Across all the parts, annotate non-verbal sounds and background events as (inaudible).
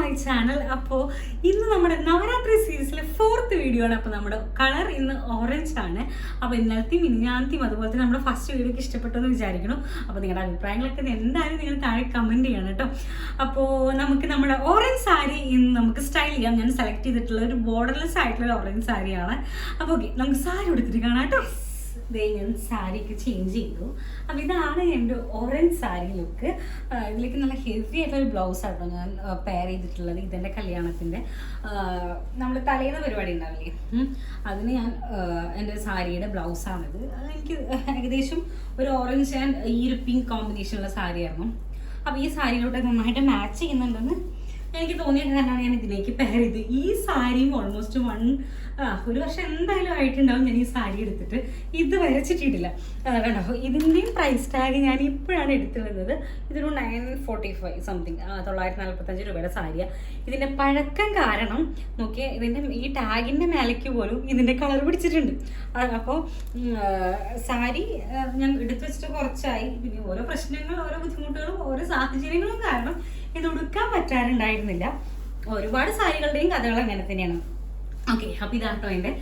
My channel അപ്പോൾ ഇന്ന് നമ്മുടെ നവരാത്രി സീരീസിലെ ഫോർത്ത് വീഡിയോ ആണ്. അപ്പോൾ നമ്മുടെ കളർ ഇന്ന് ഓറഞ്ച് ആണ്. അപ്പോൾ ഇന്നലത്തെയും മിനിഞ്ഞാന്തിയും അതുപോലെ തന്നെ നമ്മുടെ ഫസ്റ്റ് വീഡിയോക്ക് ഇഷ്ടപ്പെട്ടു എന്ന് വിചാരിക്കണം അപ്പോൾ നിങ്ങളുടെ അഭിപ്രായങ്ങളൊക്കെ എന്തായാലും നിങ്ങൾ താഴെ കമന്റ് ചെയ്യണം കേട്ടോ. അപ്പോൾ നമുക്ക് നമ്മുടെ ഓറഞ്ച് സാരി ഇന്ന് നമുക്ക് സ്റ്റൈൽ ചെയ്യാം. ഞാൻ സെലക്ട് ചെയ്തിട്ടുള്ള ഒരു ബോർഡർലെസ് ആയിട്ടുള്ള ഒരു ഓറഞ്ച് സാരിയാണ് അപ്പോൾ ഓക്കെ നമുക്ക് സാരി എടുത്തിട്ട് കാണാം കേട്ടോ. ഞാൻ സാരിക്ക് ചേഞ്ച് ചെയ്തു. അപ്പം ഇതാണ് എന്റെ ഓറഞ്ച് സാരി ലുക്ക് ഇതിലേക്ക് നല്ല ഹെവി ആയിട്ടുള്ള ബ്ലൗസ് ആട്ടോ ഞാൻ പെയർ ചെയ്തിട്ടുള്ളത്. ഇതെന്റെ കല്യാണത്തിന്റെ നമ്മൾ തലേന്ന പരിപാടി ഉണ്ടാവില്ലേ. അതിന് ഞാൻ എന്റെ സാരിയുടെ ബ്ലൗസാണിത് എനിക്ക് ഏകദേശം ഒരു ഓറഞ്ച് ആൻഡ് ഈ ഒരു പിങ്ക് കോമ്പിനേഷനുള്ള സാരിയായിരുന്നു. അപ്പോൾ ഈ സാരിയിലോട്ട് നന്നായിട്ട് മാച്ച് ചെയ്യുന്നുണ്ടെന്ന് എനിക്ക് തോന്നിയ കാരണമാണ് ഞാൻ ഇതിലേക്ക് പേരിത് ഈ സാരിയും ഓൾമോസ്റ്റ് വൺ ഒരു വർഷം എന്തായാലും ആയിട്ടുണ്ടാവും ഞാൻ ഈ സാരി എടുത്തിട്ട്. ഇത് വരച്ചിട്ടിട്ടില്ല കണ്ടോ? ഇതിന്റെയും പ്രൈസ് ടാഗ് ഞാൻ ഇപ്പോഴാണ് എടുത്തിരുന്നത് ഇതൊരു നയൻ ഫോർട്ടി ഫൈവ് സംതിങ് തൊള്ളായിരത്തി നാൽപ്പത്തഞ്ച് രൂപയുടെ സാരിയാണ് ഇതിന്റെ പഴക്കം കാരണം നോക്കിയാൽ ഇതിന്റെ ഈ ടാഗിന്റെ മേലയ്ക്ക് പോലും ഇതിന്റെ കളർ പിടിച്ചിട്ടുണ്ട്. അപ്പോൾ സാരി ഞാൻ എടുത്തു വെച്ചിട്ട് കുറച്ചായി. പിന്നെ ഓരോ പ്രശ്നങ്ങളും ഓരോ ബുദ്ധിമുട്ടുകളും ഓരോ സാഹചര്യങ്ങളും കാരണം ഇത് ഉടുക്കാൻ പറ്റാറുണ്ടായിരുന്നില്ല. ഒരുപാട് സാരികളുടെയും കഥകൾ അങ്ങനെ തന്നെയാണ്. ഓക്കെ അപ്പോൾ ഇതാട്ടോ എന്റെ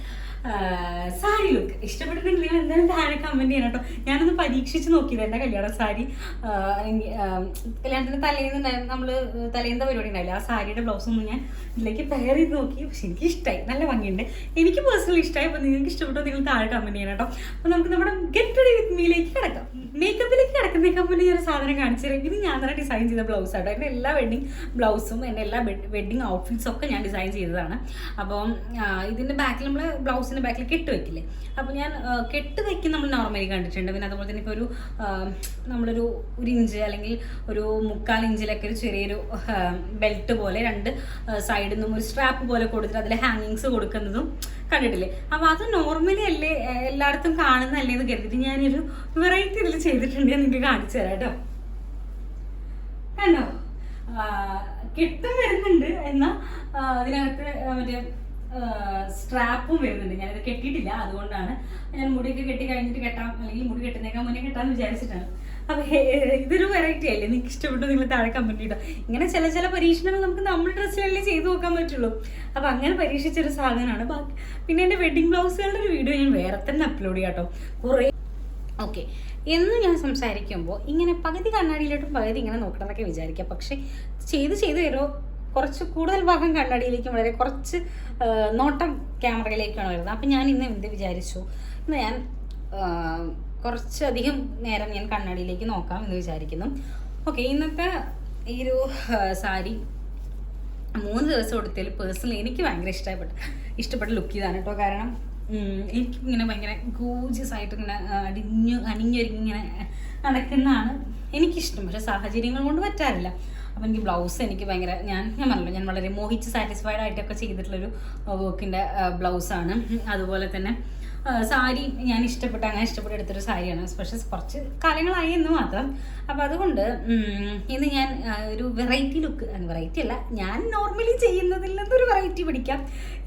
സാരി ലുക്ക് ഇഷ്ടപ്പെട്ടിട്ടുണ്ടെങ്കിൽ എന്തായാലും താഴെ കമന്റ് ചെയ്യണം കേട്ടോ. ഞാനൊന്ന് പരീക്ഷിച്ച് നോക്കിയത് എന്റെ കല്യാണ സാരി. കല്യാണത്തിന്റെ എനിക്ക്, ആ, കല്യാണത്തിന് തലേന്ന് നമ്മൾ തലേന്നത്തെ പരിപാടി ഉണ്ടായില്ല? ആ സാരിയുടെ ബ്ലൗസ് ഒന്നും ഞാൻ ഇതിലേക്ക് പെയർ ചെയ്ത് നോക്കി. പക്ഷെ എനിക്ക് ഇഷ്ടമായി നല്ല ഭംഗിയുണ്ട്. എനിക്ക് പേഴ്സണലി ഇഷ്ടമായി അപ്പോൾ നിങ്ങൾക്ക് ഇഷ്ടപ്പെട്ടോ നിങ്ങൾ താഴെ കമന്റ് ചെയ്യണം കേട്ടോ. അപ്പോൾ നമുക്ക് നമ്മുടെ ഗെറ്റ് റെഡി വിത്ത് മീയിലേക്ക് കിടക്കാം. മേക്കപ്പിലേക്ക് കിടക്കുന്നതിന് മുമ്പ് ഞാൻ ഒരു സാധനം കാണിച്ചു തരാം. ഇത് ഞാൻ തന്നെ ഡിസൈൻ ചെയ്ത ബ്ലൗസ് ആട്ടോ എന്റെ എല്ലാ വെഡിങ് ബ്ലൗസും എന്റെ എല്ലാ വെഡിങ് ഔട്ട്ഫിറ്റ്സും ഒക്കെ ഞാൻ ഡിസൈൻ ചെയ്തതാണ്. അപ്പം ഇതിന്റെ ബാക്കിൽ നമ്മൾ ബ്ലൗസിന്റെ ബാക്കിൽ കെട്ട് വെക്കില്ലേ? അപ്പോൾ ഞാൻ കെട്ട് വെക്കും നമ്മൾ നോർമലി കണ്ടിട്ടുണ്ട്. പിന്നെ അതുപോലെ തന്നെ ഇപ്പോൾ ഒരു നമ്മളൊരു ഒരു ഇഞ്ച് അല്ലെങ്കിൽ ഒരു മുക്കാൽ ഇഞ്ചിലൊക്കെ ഒരു ചെറിയൊരു ബെൽറ്റ് പോലെ രണ്ട് സൈഡിൽ നിന്നും ഒരു സ്ട്രാപ്പ് പോലെ കൊടുത്തിട്ട് അതിൽ ഹാങ്ങിങ്സ് കൊടുക്കുന്നതും കണ്ടിട്ടില്ലേ? അപ്പോൾ അത് നോർമലി അല്ലേ? എല്ലായിടത്തും കാണുന്നതല്ലേ എന്ന് കരുതിയിട്ട് ഞാനൊരു വെറൈറ്റി ഇതിൽ ചെയ്തിട്ടുണ്ട് നിങ്ങൾക്ക് കാണിച്ചു തരാം കേട്ടോ. കണ്ടോ? കിട്ടും വരുന്നുണ്ട് എന്നാൽ അതിനകത്ത് മറ്റേ സ്ട്രാപ്പും വരുന്നുണ്ട്. ഞാനിത് കെട്ടിയിട്ടില്ല. അതുകൊണ്ടാണ് ഞാൻ മുടിയൊക്കെ കെട്ടി കഴിഞ്ഞിട്ട് കെട്ടാം അല്ലെങ്കിൽ മുടി കെട്ടുന്നേക്കാൻ മുന്നേ കെട്ടാന്ന് വിചാരിച്ചിട്ടാണ്. അപ്പൊ ഇതൊരു വെറൈറ്റി അല്ലേ? നിങ്ങൾക്ക് ഇഷ്ടപ്പെട്ടു നിങ്ങൾ താഴെ കമന്റ് ഇട്ടോ ഇങ്ങനെ ചില ചില പരീക്ഷണങ്ങൾ നമുക്ക് നമ്മൾ ഡ്രസ്സിലല്ലേ ചെയ്തു നോക്കാൻ പറ്റുള്ളൂ. അപ്പൊ അങ്ങനെ പരീക്ഷിച്ചൊരു സാധനമാണ്. ബാക്കി പിന്നെ എന്റെ വെഡിങ് ബ്ലൗസുകളുടെ ഒരു വീഡിയോ ഞാൻ വേറെ തന്നെ അപ്ലോഡ് ചെയ്യാം കേട്ടോ കുറേ ഓക്കെ എന്ന് ഞാൻ സംസാരിക്കുമ്പോൾ ഇങ്ങനെ പകുതി കണ്ണാടിയിലോട്ടും പകുതി ഇങ്ങനെ നോക്കണം എന്നൊക്കെ വിചാരിക്കാം. പക്ഷേ ചെയ്ത് ചെയ്ത് വരുമ്പോൾ കുറച്ച് കൂടുതൽ ഭാഗം കണ്ണടിയിലേക്കും വളരെ കുറച്ച് നോട്ടം ക്യാമറയിലേക്കാണ് വരുന്നത്. അപ്പം ഞാൻ ഇന്ന് എന്ത് വിചാരിച്ചു? ഇന്ന് ഞാൻ കുറച്ചധികം നേരം ഞാൻ കണ്ണടിയിലേക്ക് നോക്കാം എന്ന് വിചാരിക്കുന്നു. ഓക്കെ ഇന്നത്തെ ഈ ഒരു സാരി മൂന്ന് ദിവസം എടുത്തതിൽ പേഴ്സണലി എനിക്ക് ഭയങ്കര ഇഷ്ടപ്പെട്ട ഇഷ്ടപ്പെട്ട ലുക്ക് ഇതാണ് കേട്ടോ. കാരണം എനിക്കിങ്ങനെ ഭയങ്കര ഗൂജിയസ് ആയിട്ട് ഇങ്ങനെ അടിഞ്ഞു അണിഞ്ഞൊരുങ്ങി ഇങ്ങനെ നടക്കുന്നതാണ് എനിക്കിഷ്ടം. പക്ഷെ സാഹചര്യങ്ങൾ കൊണ്ട് പറ്റാറില്ല. അപ്പം എനിക്ക് ബ്ലൗസ് എനിക്ക് ഭയങ്കര ഞാൻ ഞാൻ പറഞ്ഞല്ലോ ഞാൻ വളരെ മോഹിച്ച് സാറ്റിസ്ഫൈഡ് ആയിട്ടൊക്കെ ചെയ്തിട്ടുള്ളൊരു വർക്കിന്റെ ബ്ലൗസാണ് അതുപോലെ തന്നെ സാരി ഞാൻ ഇഷ്ടപ്പെട്ട അങ്ങനെ ഇഷ്ടപ്പെട്ട് എടുത്തൊരു സാരിയാണ്. പക്ഷേ കുറച്ച് കാലങ്ങളായി എന്ന് മാത്രം. അപ്പം അതുകൊണ്ട് ഇന്ന് ഞാൻ ഒരു വെറൈറ്റി ലുക്ക് വെറൈറ്റി അല്ല ഞാൻ നോർമലി ചെയ്യുന്നതിൽ നിന്നൊരു വെറൈറ്റി പിടിക്കാം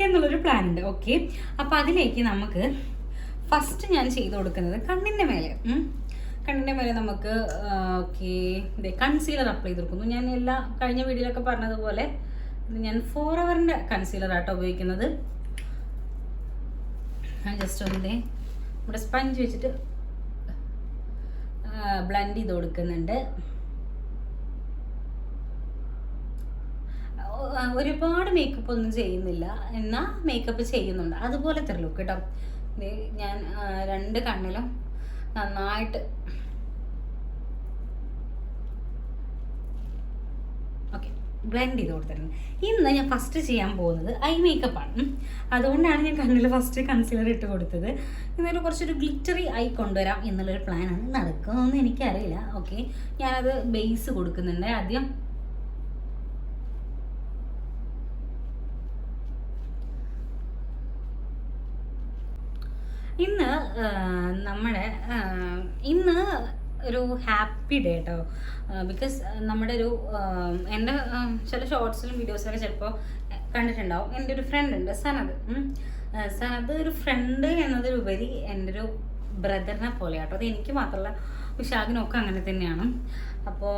എന്നുള്ളൊരു പ്ലാൻ ഉണ്ട്. ഓക്കെ അപ്പം അതിലേക്ക് നമുക്ക് ഫസ്റ്റ് ഞാൻ ചെയ്തു കൊടുക്കുന്നത് കണ്ണിന്റെ മേലെ. കണ്ണിന്റെ മേലെ നമുക്ക് ഓക്കെ ഇതേ കൺസീലർ അപ്ലൈ ചെയ്ത് കൊടുക്കുന്നു ഞാൻ എല്ലാ കഴിഞ്ഞ വീഡിയോയിലൊക്കെ പറഞ്ഞതുപോലെ ഞാൻ ഫോർ അവറിന്റെ കൺസീലർ ആട്ടോ ഉപയോഗിക്കുന്നത്. ഞാൻ ജസ്റ്റ് ഒന്നേ നമ്മുടെ സ്പഞ്ച് വെച്ചിട്ട് ബ്ലെൻഡ് ചെയ്ത് കൊടുക്കുന്നുണ്ട്. ഒരുപാട് മേക്കപ്പ് ഒന്നും ചെയ്യുന്നില്ല. എന്നാൽ മേക്കപ്പ് ചെയ്യുന്നുണ്ട്. അതുപോലത്തെ ലുക്ക് കേട്ടോ ഞാൻ രണ്ട് കണ്ണിലും നന്നായിട്ട്. ഓക്കെ ബ്ലെൻഡ് ചെയ്ത് കൊടുത്തിട്ടുണ്ട്. ഇന്ന് ഞാൻ ഫസ്റ്റ് ചെയ്യാൻ പോകുന്നത് ഐ മേക്കപ്പാണ് അതുകൊണ്ടാണ് ഞാൻ കണ്ണിൽ ഫസ്റ്റ് കൺസീലർ ഇട്ട് കൊടുത്തത്. ഇന്നൊരു കുറച്ചൊരു ഗ്ലിറ്ററി ഐ കൊണ്ടുവരാം എന്നുള്ളൊരു പ്ലാനാണ് നടക്കുമെന്ന് എനിക്കറിയില്ല. ഓക്കെ ഞാനത് ബേസ് കൊടുക്കുന്നുണ്ട്. ആദ്യം ഇന്ന് നമ്മുടെ ഇന്ന് ഒരു ഹാപ്പി ഡേ കേട്ടോ ബിക്കോസ് നമ്മുടെ ഒരു എന്റെ ചില ഷോർട്സിലും വീഡിയോസിലൊക്കെ ചിലപ്പോൾ കണ്ടിട്ടുണ്ടാവും. എന്റെ ഒരു ഫ്രണ്ട് ഉണ്ട് സനത്. സനത് ഒരു ഫ്രണ്ട് എന്നതിലുപരി എന്റെ ഒരു ബ്രദറിനെ പോലെ കേട്ടോ അത് എനിക്ക് മാത്രമല്ല വിശാഖിനൊക്കെ അങ്ങനെ തന്നെയാണ്. അപ്പോൾ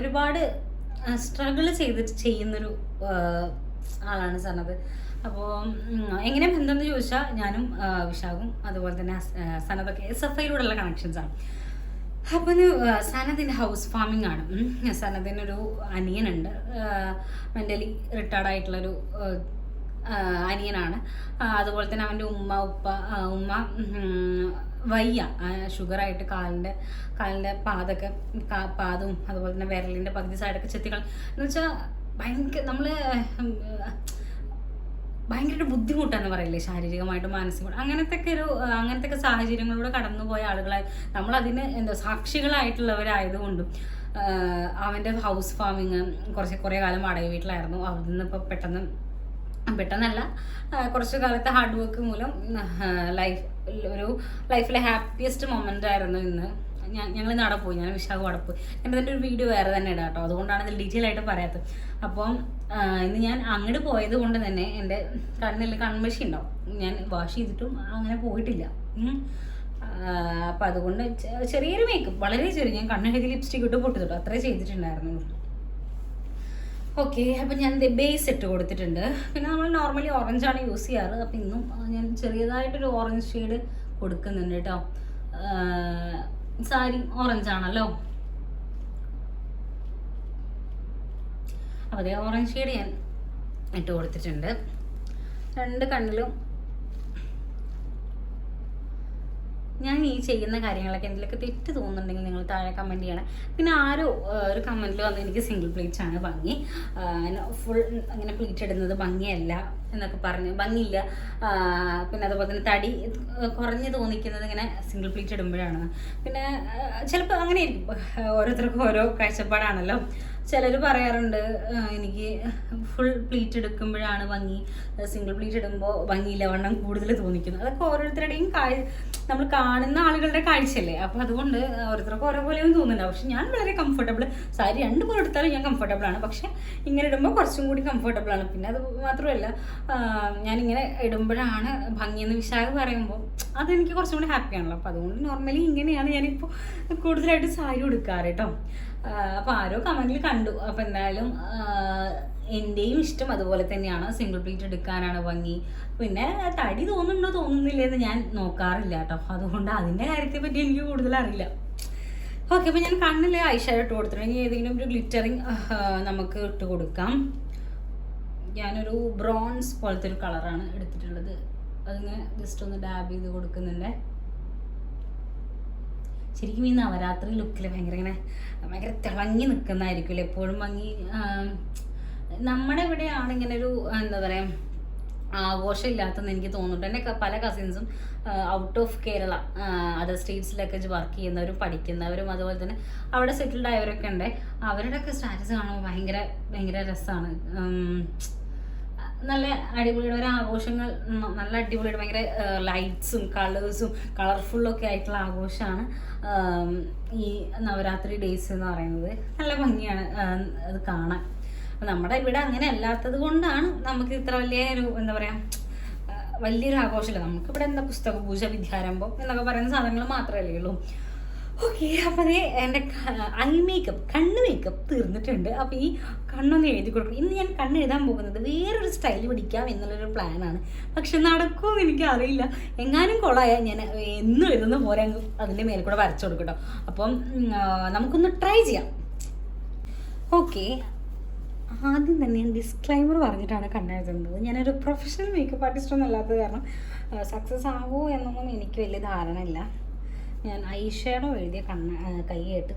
ഒരുപാട് സ്ട്രഗിൾ ചെയ്തിട്ട് ചെയ്യുന്നൊരു ആളാണ് സനത് അപ്പോൾ എങ്ങനെ ബന്ധം എന്ന് ചോദിച്ചാൽ ഞാനും വിഷാകും അതുപോലെ തന്നെ സനതൊക്കെ എസ് എഫ് ഐയിലൂടെയുള്ള കണക്ഷൻസ് ആണ്. അപ്പൊ ഇത് സനദിന്റെ ഹൗസ് ഫാമിംഗ് ആണ്. സനദിനൊരു അനിയനുണ്ട്. മെന്റലി റിട്ടയർഡ് ആയിട്ടുള്ളൊരു അനിയനാണ്. അതുപോലെ തന്നെ അവന്റെ ഉമ്മ ഉപ്പ ഉമ്മ വയ്യ. ഷുഗറായിട്ട് കാലിന്റെ കാലിന്റെ പാതൊക്കെ പാതും പാദവും അതുപോലെ തന്നെ വിരലിന്റെ പകുതി സൈഡൊക്കെ ചെത്തികൾ എന്ന് വെച്ചാൽ ഭയങ്കര നമ്മൾ ഭയങ്കര ബുദ്ധിമുട്ടാന്ന് പറയില്ലേ? ശാരീരികമായിട്ടും മാനസികമായിട്ടും. അങ്ങനത്തെ ഒക്കെ ഒരു അങ്ങനത്തെ ഒക്കെ സാഹചര്യങ്ങളിലൂടെ കടന്നുപോയ ആളുകളെ നമ്മൾ അതിന് എന്താ സാക്ഷികളായിട്ടുള്ളവരായതുകൊണ്ടും അവന്റെ ഹൗസ് ഫാമിങ് കുറച്ച് കുറേ കാലം വാടക വീട്ടിലായിരുന്നു. അവിടെ നിന്ന് ഇപ്പോൾ പെട്ടെന്ന് പെട്ടെന്നല്ല കുറച്ച് കാലത്തെ ഹാർഡ് വർക്ക് മൂലം ലൈഫ് ഒരു ലൈഫിലെ ഹാപ്പിയസ്റ്റ് മൊമെന്റ് ആയിരുന്നു ഇന്ന്. ഞങ്ങൾ ഇന്ന് അവിടെ പോയി. ഞാൻ വിശാഖ അവിടെ പോയി. എന്റെ ഒരു വീഡിയോ വേറെ തന്നെ ഇടാം കേട്ടോ. അതുകൊണ്ടാണ് ഇതിൽ ഡീറ്റെയിൽ ആയിട്ട് പറയാത്തത്. അപ്പം ഇന്ന് ഞാൻ അങ്ങോട്ട് പോയത് കൊണ്ട് തന്നെ എന്റെ കണ്ണിൽ കൺമഷി ഉണ്ടാവും. ഞാൻ വാഷ് ചെയ്തിട്ടും അങ്ങനെ പോയിട്ടില്ല. അപ്പം അതുകൊണ്ട് ചെറിയൊരു മേക്കപ്പ് വളരെ ചെറിയ. ഞാൻ കണ്ണെഴുതി ലിപ്സ്റ്റിക് ഇട്ട് പൊട്ടിട്ടോ അത്രേ ചെയ്തിട്ടുണ്ടായിരുന്നു. ഓക്കെ അപ്പം ഞാൻ ബേസ് ഇട്ട് കൊടുത്തിട്ടുണ്ട്. പിന്നെ നമ്മൾ നോർമലി ഓറഞ്ച് ആണ് യൂസ് ചെയ്യാറ്. അപ്പം ഇന്നും ഞാൻ ചെറിയതായിട്ടൊരു ഓറഞ്ച് ഷെയ്ഡ് കൊടുക്കുന്നുണ്ട് കേട്ടോ. സാരി ഓറഞ്ച് ആണല്ലോ. അപ്പോൾ അതേ ഓറഞ്ച് ഷെയ്ഡ് ഞാൻ ഇട്ട് കൊടുത്തിട്ടുണ്ട്. രണ്ട് കണ്ണിലും ഞാൻ ഈ ചെയ്യുന്ന കാര്യങ്ങളൊക്കെ എന്തെങ്കിലുമൊക്കെ തെറ്റ് തോന്നുന്നുണ്ടെങ്കിൽ നിങ്ങൾ താഴെ കമന്റ് ചെയ്യണം. പിന്നെ ആരോ ഒരു കമന്റിൽ വന്ന് എനിക്ക് സിംഗിൾ പ്ലീറ്റ്സ് ആണ് ഭംഗി. ഫുൾ അങ്ങനെ പ്ലീറ്റ് ഇടുന്നത് ഭംഗിയല്ല. എന്നൊക്കെ പറഞ്ഞു. ഭംഗിയില്ല. പിന്നെ അതുപോലെ തന്നെ തടി കുറഞ്ഞു തോന്നിക്കുന്നത് ഇങ്ങനെ സിംഗിൾ പ്ലീറ്റ് ഇടുമ്പോഴാണ് പിന്നെ ചിലപ്പോൾ അങ്ങനെ ഓരോരുത്തർക്കും ഓരോ കാഴ്ചപ്പാടാണല്ലോ. ചിലർ പറയാറുണ്ട് എനിക്ക് ഫുൾ പ്ലീറ്റ് എടുക്കുമ്പോഴാണ് ഭംഗി. സിംഗിൾ പ്ലീറ്റ് ഇടുമ്പോൾ ഭംഗിയില്ല വണ്ണം കൂടുതൽ തോന്നിക്കുന്നു. അതൊക്കെ ഓരോരുത്തരുടെയും നമ്മൾ കാണുന്ന ആളുകളുടെ കാഴ്ചയല്ലേ. അപ്പോൾ അതുകൊണ്ട് ഓരോരുത്തർക്ക് ഓരോ പോലെയും തോന്നുന്നുണ്ടാവും പക്ഷെ ഞാൻ വളരെ കംഫർട്ടബിൾ സാരി രണ്ട് പോലെ എടുത്താലും ഞാൻ കംഫർട്ടബിൾ ആണ്. പക്ഷെ ഇങ്ങനെ ഇടുമ്പോൾ കുറച്ചും കൂടി കംഫർട്ടബിൾ ആണ്. പിന്നെ അത് മാത്രമല്ല ഞാനിങ്ങനെ ഇടുമ്പോഴാണ് ഭംഗി ഭംഗിയെന്ന് വിശാഖ പറയുമ്പോൾ അതെനിക്ക് കുറച്ചും കൂടി ഹാപ്പിയാണല്ലോ അപ്പോൾ അതുകൊണ്ട് നോർമലി ഇങ്ങനെയാണ് ഞാനിപ്പോൾ കൂടുതലായിട്ട് സാരി ഉടുക്കാറ് കേട്ടോ അപ്പോൾ ആരോ കമന്റിൽ കണ്ടു. അപ്പോൾ എന്തായാലും എന്റെയും ഇഷ്ടം അതുപോലെ തന്നെയാണ്. സിംഗിൾ പ്ലീറ്റ് എടുക്കാനാണ് ഭംഗി. പിന്നെ തടി തോന്നുന്നുണ്ടോ തോന്നുന്നില്ല എന്ന് ഞാൻ നോക്കാറില്ല കേട്ടോ. അതുകൊണ്ട് അതിന്റെ കാര്യത്തെ പറ്റി എനിക്ക് കൂടുതൽ അറിയില്ല. ഓക്കെ അപ്പോൾ ഞാൻ കണ്ണിൽ ഐഷാഡ് ഇട്ട് കൊടുത്തിട്ടുണ്ടെങ്കിൽ ഏതെങ്കിലും ഒരു ഗ്ലിറ്ററിങ് നമുക്ക് ഇട്ട് കൊടുക്കാം. ഞാനൊരു ബ്രോൺസ് പോലത്തെ ഒരു കളറാണ് എടുത്തിട്ടുള്ളത്. അതിങ്ങനെ ജസ്റ്റ് ഒന്ന് ഡാബ് ചെയ്ത് കൊടുക്കുന്നുണ്ട്. ശരിക്കും ഈ നവരാത്രി ലുക്കിൽ ഭയങ്കര ഇങ്ങനെ ഭയങ്കര തിളങ്ങി നിൽക്കുന്നതായിരിക്കുമല്ലോ എപ്പോഴും ഭംഗി നമ്മുടെ ഇവിടെയാണ് ഇങ്ങനെ ഒരു എന്താ പറയുക ആഘോഷം എനിക്ക് തോന്നുന്നുണ്ട്. എന്റെ പല കസിൻസും ഔട്ട് ഓഫ് കേരള അതർ സ്റ്റേറ്റ്സിലൊക്കെ വർക്ക് ചെയ്യുന്നവരും പഠിക്കുന്നവരും അതുപോലെ തന്നെ അവിടെ സെറ്റിൽഡ് ആയവരൊക്കെ ഉണ്ട്. അവരുടെയൊക്കെ സ്റ്റാറ്റസ് കാണുമ്പോൾ ഭയങ്കര ഭയങ്കര രസമാണ് നല്ല അടിപൊളിയുടെ ഒരു ആഘോഷങ്ങൾ നല്ല അടിപൊളിയുടെ ഭയങ്കര ലൈറ്റ്സും കളേഴ്സും കളർഫുള്ളൊക്കെ ആയിട്ടുള്ള ആഘോഷമാണ്. ഈ നവരാത്രി ഡേയ്സ് എന്ന് പറയുന്നത്. നല്ല ഭംഗിയാണ് അത് കാണാൻ. അപ്പം നമ്മുടെ ഇവിടെ അങ്ങനെ അല്ലാത്തത് കൊണ്ടാണ് നമുക്ക് ഇത്ര വലിയ ഒരു എന്താ പറയുക വലിയൊരു ആഘോഷമില്ല. നമുക്കിവിടെ എന്താ പുസ്തക പൂജ വിദ്യാരംഭം എന്നൊക്കെ പറയുന്ന സാധനങ്ങൾ മാത്രമല്ലേ ഉള്ളൂ. ഓക്കെ അപ്പം അതേ എന്റെ ഐ മേക്കപ്പ് കണ്ണ് മേക്കപ്പ് തീർന്നിട്ടുണ്ട്. അപ്പോൾ ഈ കണ്ണൊന്ന് എഴുതി കൊടുക്കും ഇന്ന് ഞാൻ കണ്ണ് എഴുതാൻ പോകുന്നത് വേറൊരു സ്റ്റൈൽ പിടിക്കാം എന്നുള്ളൊരു പ്ലാനാണ് പക്ഷെ നടക്കുമെന്ന് എനിക്ക് അറിയില്ല എങ്ങാനും കൊളായാൽ ഞാൻ എന്നും എഴുതുന്ന പോലെ അങ്ങ് അതിന്റെ മേലെ കൂടെ വരച്ചു കൊടുക്കട്ടോ അപ്പം നമുക്കൊന്ന് ട്രൈ ചെയ്യാം. ഓക്കെ ആദ്യം തന്നെ ഞാൻ ഡിസ്ക്ലൈമർ പറഞ്ഞിട്ടാണ് കണ്ണെഴുതുന്നത് ഞാനൊരു പ്രൊഫഷണൽ മേക്കപ്പ് ആർട്ടിസ്റ്റ് ഒന്നും അല്ലാത്തത് കാരണം സക്സസ് ആവുമോ എന്നൊന്നും എനിക്ക് വലിയ ധാരണയില്ല. ഞാൻ ഐഷേഡോ എഴുതിയ കണ്ണ കൈയായിട്ട്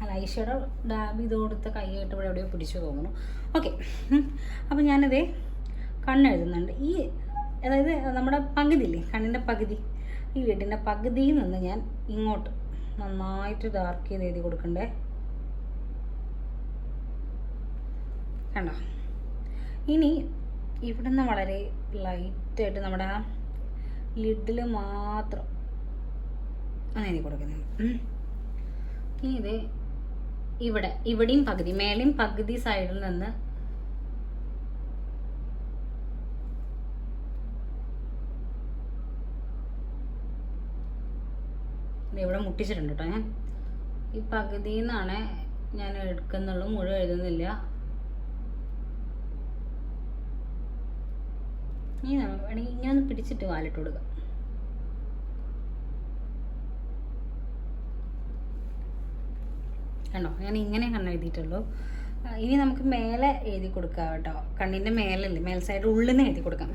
അല്ല ഐഷേഡോ ഡാബ് ഇത് കൊടുത്ത കൈയായിട്ട് ഇവിടെ എവിടെയോ പിടിച്ചു തോന്നുന്നു ഓക്കെ. അപ്പോൾ ഞാനതേ കണ്ണെഴുതുന്നുണ്ട് ഈ അതായത് നമ്മുടെ പകുതി ഇല്ലേ കണ്ണിന്റെ പകുതി ഈ വീടിന്റെ പകുതിയിൽ നിന്ന് ഞാൻ ഇങ്ങോട്ട് നന്നായിട്ട് ഡാർക്ക് ചെയ്ത് എഴുതി കൊടുക്കണ്ടേ? കണ്ടോ? ഇനി ഇവിടുന്ന് വളരെ ലൈറ്റായിട്ട് നമ്മുടെ ആ ലിഡിൽ മാത്രം അങ്ങനെ എഴുതി കൊടുക്കുന്നുണ്ട് ഉം. ഇനി ഇത് ഇവിടെ ഇവിടെയും പകുതി മേലെയും പകുതി സൈഡിൽ നിന്ന് ഇവിടെ മുട്ടിച്ചിട്ടുണ്ട് കേട്ടോ ഞാൻ. ഈ പകുതിയിൽ നിന്നാണ് ഞാൻ എടുക്കുന്നുള്ളൂ മുഴുവൻ എഴുതുന്നില്ല. ഇനി നമ്മൾ വേണമെങ്കിൽ ഇങ്ങനെ ഒന്ന് പിടിച്ചിട്ട് വാലിട്ട് കൊടുക്കാം. കണ്ടോ? ഞാൻ ഇങ്ങനെ കണ്ണ് എഴുതിയിട്ടുള്ളൂ. ഇനി നമുക്ക് മേലെ എഴുതി കൊടുക്കാം കേട്ടോ. കണ്ണിന്റെ മേലല്ലേ? മേൽ സൈഡ് ഉള്ളിൽ നിന്ന് എഴുതി കൊടുക്കാം.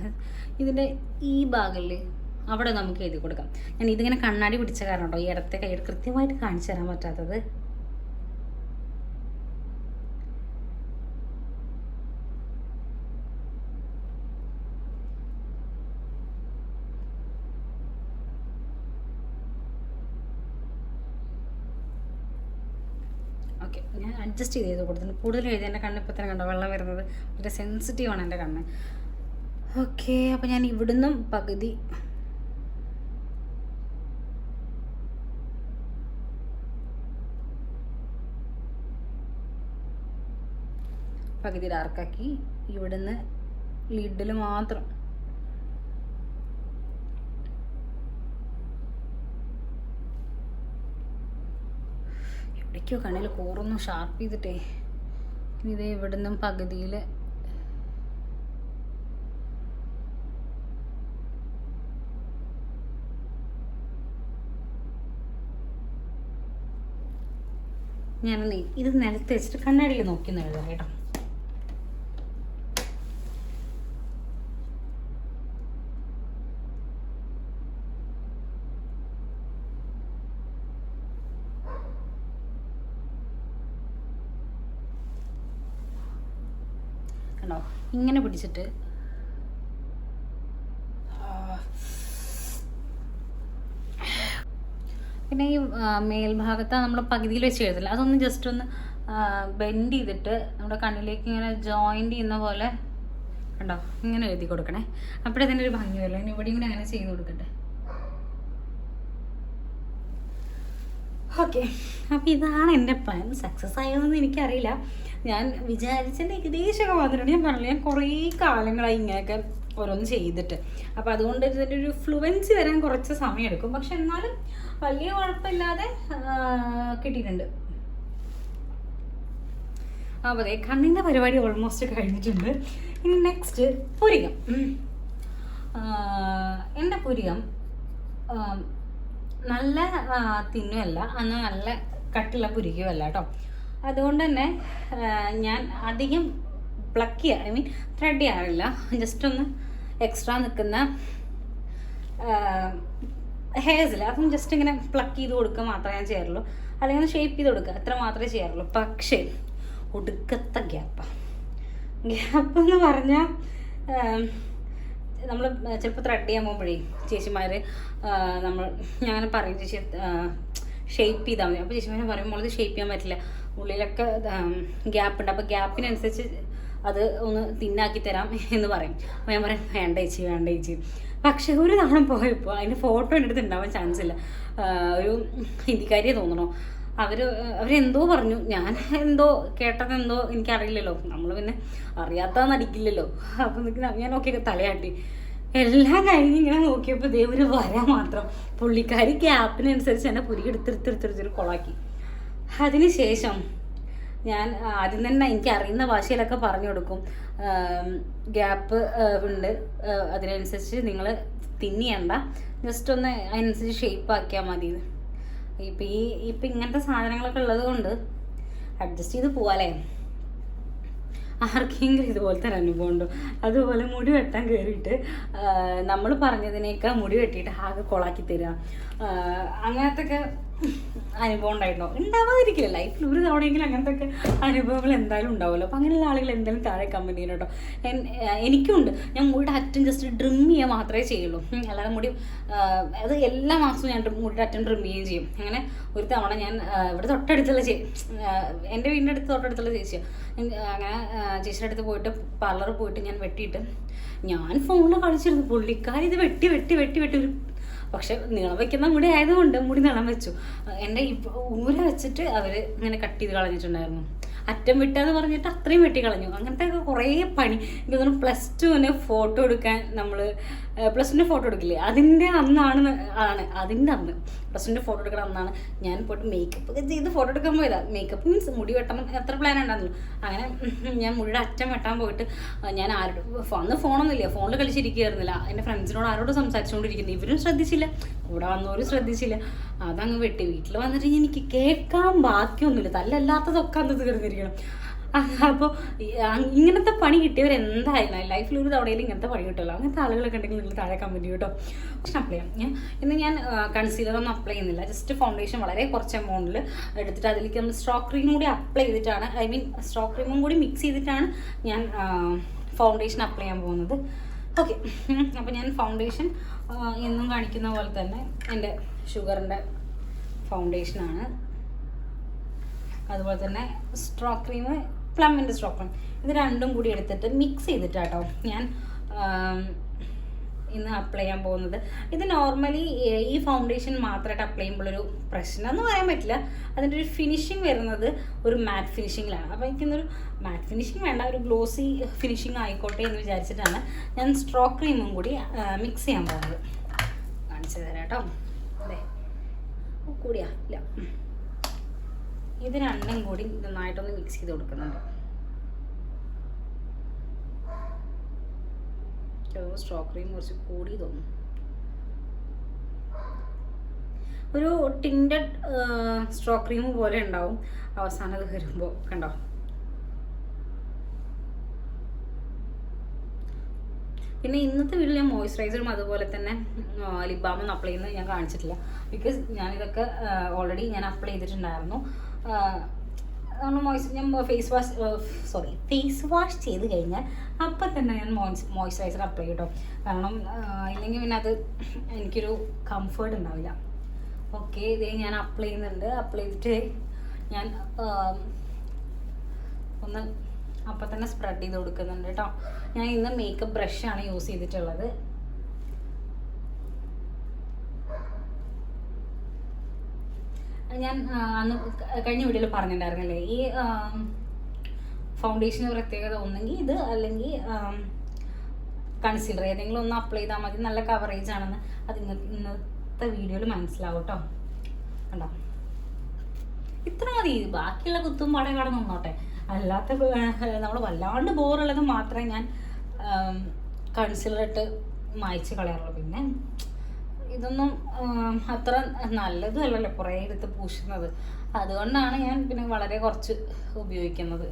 ഇതിന്റെ ഈ ഭാഗത്തിൽ അവിടെ നമുക്ക് എഴുതി കൊടുക്കാം. ഞാൻ ഇതിങ്ങനെ കണ്ണാടി പിടിച്ച കാരണം കേട്ടോ ഈ ഇടത്തെ കൈയ്യിൽ കൃത്യമായിട്ട് കാണിച്ചു തരാൻ പറ്റാത്തത് ഓക്കെ ഞാൻ അഡ്ജസ്റ്റ് ചെയ്ത് ചെയ്ത് കൊടുത്തിട്ടുണ്ട്. കൂടുതൽ എഴുതി എന്റെ കണ്ണ് ഇപ്പോൾ തന്നെ കണ്ടോ? വെള്ളം വരുന്നത്. വളരെ ആണ് എന്റെ കണ്ണ്. ഓക്കെ അപ്പോൾ ഞാൻ ഇവിടുന്നും പകുതി. പകുതി ഡാർക്കാക്കി ഇവിടുന്ന് ലിഡിൽ മാത്രം. എവിടേക്കോ കണ്ണിൽ കൂറൊന്നും ഷാർപ്പ് ചെയ്തിട്ടേ. ഇനി ഇത് ഇവിടുന്നും പകുതിയിൽ ഞാൻ ഇത് നിലത്ത് വെച്ചിട്ട് കണ്ണാടിയിൽ നോക്കി എഴുതാം കേട്ടോ കണ്ടോ ഇങ്ങനെ പിടിച്ചിട്ട്. പിന്നെ ഈ മേൽഭാഗത്ത് നമ്മൾ പകുതിയിൽ വെച്ച് എഴുതില്ല അതൊന്ന് ജസ്റ്റ് ഒന്ന് ബെൻഡ് ചെയ്തിട്ട് നമ്മുടെ കണ്ണിലേക്ക് ഇങ്ങനെ ജോയിന്റ് ചെയ്യുന്ന പോലെ കണ്ടോ? ഇങ്ങനെ എഴുതി കൊടുക്കണേ. അപ്പോഴേ ഇതിന്റെ ഒരു ഭംഗി വരില്ല ഇനി ഇവിടെ ഇങ്ങനെ അങ്ങനെ ചെയ്ത് കൊടുക്കട്ടെ. ഓക്കെ അപ്പോൾ ഇതാണ് എന്റെ പ്ലാൻ സക്സസ് ആയതെന്ന് എനിക്കറിയില്ല. ഞാൻ വിചാരിച്ചതിന്റെ ഏകദേശമൊക്കെ വന്നിട്ടുണ്ട്. ഞാൻ പറഞ്ഞില്ല ഞാൻ കുറേ കാലങ്ങളായി ഇങ്ങനെയൊക്കെ ഓരോന്ന് ചെയ്തിട്ട്. അപ്പോൾ അതുകൊണ്ട് ഇതിന്റെ ഒരു ഫ്ലുവൻസി വരാൻ കുറച്ച് സമയം എടുക്കും പക്ഷെ എന്നാലും വലിയ കുഴപ്പമില്ലാതെ ആ, കിട്ടിയിട്ടുണ്ട്. അപ്പോൾ അതെ കണ്ണിന്റെ പരിപാടി ഓൾമോസ്റ്റ് കഴിഞ്ഞിട്ടുണ്ട്. ഇനി നെക്സ്റ്റ് പുരികം. എന്റെ പുരികം ആ, നല്ല തിന്നുമല്ല എന്നാൽ നല്ല കട്ടുള്ള പുരിക്കുമല്ല കേട്ടോ അതുകൊണ്ട് തന്നെ ഞാൻ അധികം പ്ലക്ക് ചെയ്യുക ഐ മീൻ ത്രെഡ് ചെയ്യാറില്ല ജസ്റ്റ് ഒന്ന് എക്സ്ട്രാ നിൽക്കുന്ന ഹെയർസിൽ അതും ജസ്റ്റ് ഇങ്ങനെ പ്ലക്ക് ചെയ്ത് കൊടുക്കുക മാത്രമേ ഞാൻ ചെയ്യാറുള്ളൂ. അല്ലെങ്കിൽ ഷേപ്പ് ചെയ്ത് കൊടുക്കുക. അത്ര മാത്രമേ ചെയ്യാറുള്ളൂ. പക്ഷേ ഒടുക്കത്തെ ഗ്യാപ്പാണ് ഗ്യാപ്പ് എന്ന് പറഞ്ഞാൽ നമ്മൾ ചിലപ്പോൾ ത്രെഡ് ചെയ്യാൻ പോകുമ്പോഴേ ചേച്ചിമാർ നമ്മൾ ഞാൻ പറയും ചേച്ചി ഷേപ്പ് ചെയ്താൽ മതി. അപ്പോൾ ചേച്ചിമാരെ പറയുമ്പോൾ ഇത് ഷേപ്പ് ചെയ്യാൻ പറ്റില്ല. ഉള്ളിലൊക്കെ ഗ്യാപ്പ് ഉണ്ട്. അപ്പോൾ ഗ്യാപ്പിനനുസരിച്ച് അത് ഒന്ന് തിന്നാക്കി തരാം എന്ന് പറയും. അപ്പോൾ ഞാൻ പറയും വേണ്ട ചേച്ചി വേണ്ട ചേച്ചി. പക്ഷേ ഒരു തവണ പോയപ്പോൾ അതിന്റെ ഫോട്ടോ എന്റെ അടുത്ത് ഉണ്ടാവാൻ ചാൻസ് ഇല്ല. ഒരു ഹിന്ദിക്കാരിയെ തോന്നണോ. അവർ അവരെന്തോ പറഞ്ഞു. ഞാൻ എന്തോ കേട്ടതെന്തോ എനിക്കറിയില്ലല്ലോ. നമ്മൾ പിന്നെ അറിയാത്ത നടിക്കില്ലല്ലോ. അപ്പം ഞാൻ നോക്കിയൊക്കെ തലയാട്ടി. എല്ലാം കഴിഞ്ഞ് ഇങ്ങനെ നോക്കിയപ്പോൾ ദേ ഒരു വര മാത്രം. പുള്ളിക്കാരി ഗ്യാപ്പിനനുസരിച്ച് എന്നെ പുരി എടുത്തെടുത്തെടുത്തെടുത്തൊരു കൊളാക്കി. അതിനുശേഷം ഞാൻ ആദ്യം തന്നെ എനിക്ക് അറിയുന്ന ഭാഷയിലൊക്കെ പറഞ്ഞു കൊടുക്കും. ഗ്യാപ്പ് ഉണ്ട്. അതിനനുസരിച്ച് നിങ്ങൾ തിന്നിയണ്ട. ജസ്റ്റ് ഒന്ന് അതിനനുസരിച്ച് ഷേപ്പ് ആക്കിയാൽ മതി ഇപ്പം ഈ ഇപ്പം ഇങ്ങനത്തെ സാധനങ്ങളൊക്കെ ഉള്ളത് കൊണ്ട് അഡ്ജസ്റ്റ് ചെയ്ത് പോവാലേ ആർക്കെങ്കിലും ഇതുപോലത്തെ ഒരു അനുഭവം ഉണ്ടോ? അതുപോലെ മുടി വെട്ടാൻ കയറിയിട്ട് നമ്മൾ പറഞ്ഞതിനേക്കാൾ മുടി വെട്ടിയിട്ട് ആകെ കൊളാക്കി തരിക ആ, അങ്ങനത്തെ ഒക്കെ അനുഭവം ഉണ്ടായിട്ടുണ്ടോ ഉണ്ടാവാതിരിക്കില്ല. ലൈഫിൽ ഒരു തവണയെങ്കിലും അങ്ങനത്തെ ഒക്കെ അനുഭവങ്ങൾ എന്തായാലും ഉണ്ടാവുമല്ലോ. അപ്പം അങ്ങനെയുള്ള ആളുകൾ എന്തായാലും താഴെ കമന്റ് ചെയ്യണം കേട്ടോ. എനിക്കുണ്ട്. ഞാൻ മുടിയുടെ അറ്റം ജസ്റ്റ് ഡ്രിം ചെയ്യാൻ മാത്രമേ ചെയ്യുള്ളൂ. അല്ലാതെ മുടി അത് എല്ലാ മാസവും ഞാൻ മുടിയുടെ അറ്റം ഡ്രിം ചെയ്യുകയും ചെയ്യും. അങ്ങനെ ഒരു തവണ ഞാൻ ഇവിടെ തൊട്ടടുത്തുള്ള ചേ എന്റെ വീടിന്റെ അടുത്ത് തൊട്ടടുത്തുള്ള ചേച്ചിയാണ് അങ്ങനെ ചേച്ചിയുടെ അടുത്ത് പോയിട്ട് പാർലർ പോയിട്ട് ഞാൻ വെട്ടിയിട്ട് ഞാൻ ഫോണിൽ കളിച്ചിരുന്നു പുള്ളിക്കാരി ഇത് വെട്ടി വെട്ടി വെട്ടി വെട്ടി ഒരു പക്ഷെ നീളം വെക്കുന്ന മുടി ആയതുകൊണ്ട് മുടി നീളം വെച്ചു. എന്റെ ഊര വെച്ചിട്ട് അവർ ഇങ്ങനെ കട്ട് ചെയ്ത് കളഞ്ഞിട്ടുണ്ടായിരുന്നു. അറ്റം വിട്ടാന്ന് പറഞ്ഞിട്ട് അത്രയും വെട്ടി കളഞ്ഞു. അങ്ങനത്തെ കുറേ പണി. തോന്നുന്നു പ്ലസ് ടുവിന് ഫോട്ടോ എടുക്കാൻ നമ്മൾ പ്ലസ് ടുന്റെ ഫോട്ടോ എടുക്കില്ലേ? അതിന്റെ അന്നാണ് ആണ്. അതിന്റെ അന്ന്. പ്ലസ് ടുന്റെ ഫോട്ടോ എടുക്കണ അന്നാണ് ഞാൻ പോയിട്ട് മേക്കപ്പ് ഒക്കെ ചെയ്ത് ഫോട്ടോ എടുക്കാൻ പോയതാ. മേക്കപ്പ് മീൻസ് മുടി വെട്ടണം എത്ര പ്ലാൻ ഉണ്ടായിരുന്നു. അങ്ങനെ ഞാൻ മുടിയുടെ അറ്റം വെട്ടാൻ പോയിട്ട് ഞാൻ ആരോട് അന്ന് ഫോണൊന്നുമില്ല ഫോണിൽ കളിച്ചിരിക്കുകയായിരുന്നില്ല. എന്റെ ഫ്രണ്ട്സിനോട് ആരോട് സംസാരിച്ചുകൊണ്ടിരിക്കുന്നു. ഇവരും ശ്രദ്ധിച്ചില്ല. കൂടെ വന്നവരും ശ്രദ്ധിച്ചില്ല. അതങ്ങ് വെട്ടി. വീട്ടിൽ വന്നിട്ട് എനിക്ക് കേൾക്കാൻ ബാക്കിയൊന്നുമില്ല. തല്ലല്ലാത്തതൊക്കെ അന്ന് തീർന്നിരിക്കണം. അപ്പോൾ ഇങ്ങനത്തെ പണി കിട്ടിയവർ എന്തായാലും ലൈഫിൽ ഒരു തവണയിലും ഇങ്ങനത്തെ പണി കിട്ടുമല്ലോ അങ്ങനത്തെ ആളുകളൊക്കെ ഉണ്ടെങ്കിൽ നിങ്ങൾ താഴെ കമന്റ് കേട്ടോ പക്ഷെ അപ്ലൈ ചെയ്യാം. ഞാൻ ഇന്ന് ഞാൻ കൺസീലർ ഒന്നും അപ്ലൈ ചെയ്യുന്നില്ല. ജസ്റ്റ് ഫൗണ്ടേഷൻ വളരെ കുറച്ച് എമൗണ്ടിൽ എടുത്തിട്ട് അതിലേക്ക് നമ്മൾ സ്ട്രോക്ക് ക്രീം കൂടി അപ്ലൈ ചെയ്തിട്ടാണ് ഐ മീൻ സ്ട്രോക്ക് ക്രീമും കൂടി മിക്സ് ചെയ്തിട്ടാണ് ഞാൻ ഫൗണ്ടേഷൻ അപ്ലൈ ചെയ്യാൻ പോകുന്നത്. ഓക്കെ അപ്പോൾ ഞാൻ ഫൗണ്ടേഷൻ എന്നും കാണിക്കുന്ന പോലെ തന്നെ എന്റെ ഷുഗറിന്റെ ഫൗണ്ടേഷനാണ് അതുപോലെ തന്നെ സ്ട്രോക്ക് ക്രീം പ്ലമ്മിന്റെ സ്ട്രോക്ക് ക്രീം ഇത് രണ്ടും കൂടി എടുത്തിട്ട് മിക്സ് ചെയ്തിട്ടാട്ടോ ഞാൻ ഇന്ന് അപ്ലൈ ചെയ്യാൻ പോകുന്നത്. ഇത് നോർമലി ഈ ഫൗണ്ടേഷൻ മാത്രമായിട്ട് അപ്ലൈ ചെയ്യുമ്പോഴൊരു പ്രശ്നം എന്ന് പറയാൻ പറ്റില്ല. അതിന്റെ ഒരു ഫിനിഷിങ് വരുന്നത് ഒരു മാറ്റ് ഫിനിഷിങ്ങിലാണ് അപ്പോൾ എനിക്കിന്നൊരു മാറ്റ് ഫിനിഷിങ് വേണ്ട ഒരു ഗ്ലോസി ഫിനിഷിങ് ആയിക്കോട്ടെ എന്ന് വിചാരിച്ചിട്ടാണ് ഞാൻ സ്ട്രോക്ക് ക്രീമും കൂടി മിക്സ് ചെയ്യാൻ പോകുന്നത്. കാണിച്ചു തരാം കേട്ടോ അതെ കൂടിയാ? ഇല്ല. ഇത് രണ്ടും കൂടി നന്നായിട്ടൊന്ന് മിക്സ് ചെയ്ത് കൊടുക്കുന്നുണ്ട്. സ്ട്രോ ക്രീം കുറച്ച് കൂടി തോന്നും ഒരു ടിൻഡഡ് സ്ട്രോ ക്രീം പോലെ ഉണ്ടാവും. അവസാനം അത് വരുമ്പോൾ കണ്ടോ? പിന്നെ ഇന്നത്തെ വീട്ടിൽ ഞാൻ മോയ്സ്ചറൈസറും അതുപോലെ തന്നെ ലിപ് ബാമും അപ്ലൈ ചെയ്യുന്നത് ഞാൻ കാണിച്ചിട്ടില്ല. ബിക്കോസ് ഞാനിതൊക്കെ ഓൾറെഡി ഞാൻ അപ്ലൈ ചെയ്തിട്ടുണ്ടായിരുന്നു. നമ്മൾ മോയ്സ് ഞാൻ face wash sorry face wash ചെയ്ത് കഴിഞ്ഞാൽ അപ്പം തന്നെ ഞാൻ മോയ്സ് മോയ്സ്ചറൈസർ അപ്ലൈ ചെയ്യും കേട്ടോ കാരണം ഇല്ലെങ്കിൽ പിന്നെ അത് എനിക്കൊരു കംഫേർട്ട് ഉണ്ടാവില്ല. ഓക്കെ ഇത് ഞാൻ അപ്ലൈ ചെയ്യുന്നുണ്ട്. അപ്ലൈ ചെയ്തിട്ട് ഞാൻ ഒന്ന് അപ്പം തന്നെ സ്പ്രെഡ് ചെയ്ത് കൊടുക്കുന്നുണ്ട് കേട്ടോ ഞാൻ ഇന്ന് മേക്കപ്പ് ബ്രഷാണ് യൂസ് ചെയ്തിട്ടുള്ളത്. ഞാൻ അന്ന് കഴിഞ്ഞ വീഡിയോയിൽ പറഞ്ഞിട്ടുണ്ടായിരുന്നില്ലേ ഈ ഫൗണ്ടേഷന് പ്രത്യേകത ഒന്നെങ്കിൽ ഇത് അല്ലെങ്കിൽ കൺസീലർ ഏതെങ്കിലും ഒന്ന് അപ്ലൈ ചെയ്താൽ മതി. നല്ല കവറേജ് ആണെന്ന് അത് ഇന്നത്തെ വീഡിയോയിൽ മനസ്സിലാവും കേട്ടോ കണ്ടോ? ഇത്ര മതി. ബാക്കിയുള്ള കുത്തും പാടെ കടന്ന് നിന്നോട്ടെ. അല്ലാത്ത നമ്മൾ വല്ലാണ്ട് ബോറുള്ളത് മാത്രമേ ഞാൻ കൺസിലർ ഇട്ട് മായച്ച് കളയാറുള്ളൂ. പിന്നെ ഇതൊന്നും അത്ര നല്ലതല്ലല്ലോ കുറേ എടുത്ത് പൂശുന്നത്. അതുകൊണ്ടാണ് ഞാൻ പിന്നെ വളരെ കുറച്ച് ഉപയോഗിക്കുന്നത്.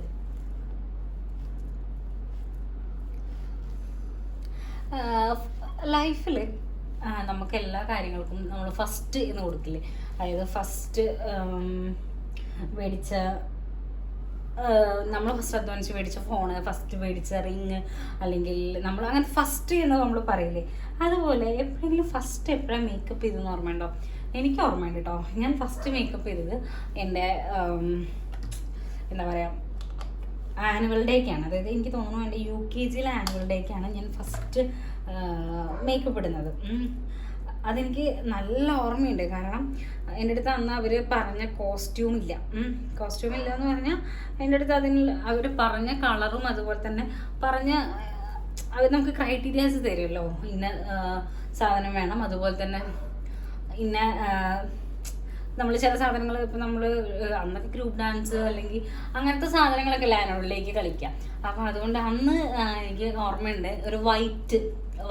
ലൈഫിൽ നമുക്ക് എല്ലാ കാര്യങ്ങൾക്കും നമ്മൾ ഫസ്റ്റ് എന്ന് കൊടുക്കില്ലേ? അതായത് ഫസ്റ്റ് മേടിച്ച നമ്മൾ ഫസ്റ്റ് അഡ്വാൻസ് മേടിച്ച ഫോണ് ഫസ്റ്റ് മേടിച്ച റിങ് അല്ലെങ്കിൽ നമ്മൾ അങ്ങനെ ഫസ്റ്റ് എന്ന് നമ്മൾ പറയില്ലേ? അതുപോലെ എപ്പോഴെങ്കിലും ഫസ്റ്റ് എപ്പോഴാണ് മേക്കപ്പ് ചെയ്തെന്ന് ഓർമ്മയുണ്ടോ? എനിക്ക് ഓർമ്മയുണ്ട് കേട്ടോ ഞാൻ ഫസ്റ്റ് മേക്കപ്പ് ചെയ്തത് എന്റെ എന്താ പറയുക ആനുവൽ ഡേക്കാണ് അതായത് എനിക്ക് തോന്നുന്നു എന്റെ യു കെ ജിയിലെ ആനുവൽ ഡേക്കാണ് ഞാൻ ഫസ്റ്റ് മേക്കപ്പ് ഇടുന്നത്. അതെനിക്ക് നല്ല ഓർമ്മയുണ്ട്. കാരണം എന്റെ അടുത്ത് അന്ന് അവർ പറഞ്ഞ കോസ്റ്റ്യൂം ഇല്ല. കോസ്റ്റ്യൂം ഇല്ല എന്ന് പറഞ്ഞാൽ എന്റെ അടുത്ത് അതിന് അവർ പറഞ്ഞ കളറും അതുപോലെ തന്നെ പറഞ്ഞ അവർ നമുക്ക് ക്രൈറ്റീരിയാസ് തരുമല്ലോ ഇന്ന സാധനം വേണം. അതുപോലെ തന്നെ ഇന്ന നമ്മൾ ചില സാധനങ്ങൾ ഇപ്പം നമ്മൾ അന്നൊക്കെ ഗ്രൂപ്പ് ഡാൻസ് അല്ലെങ്കിൽ അങ്ങനത്തെ സാധനങ്ങളൊക്കെ ലാനോളിലേക്ക് കളിക്കാം. അപ്പം അതുകൊണ്ട് അന്ന് എനിക്ക് ഓർമ്മയുണ്ട് ഒരു വൈറ്റ്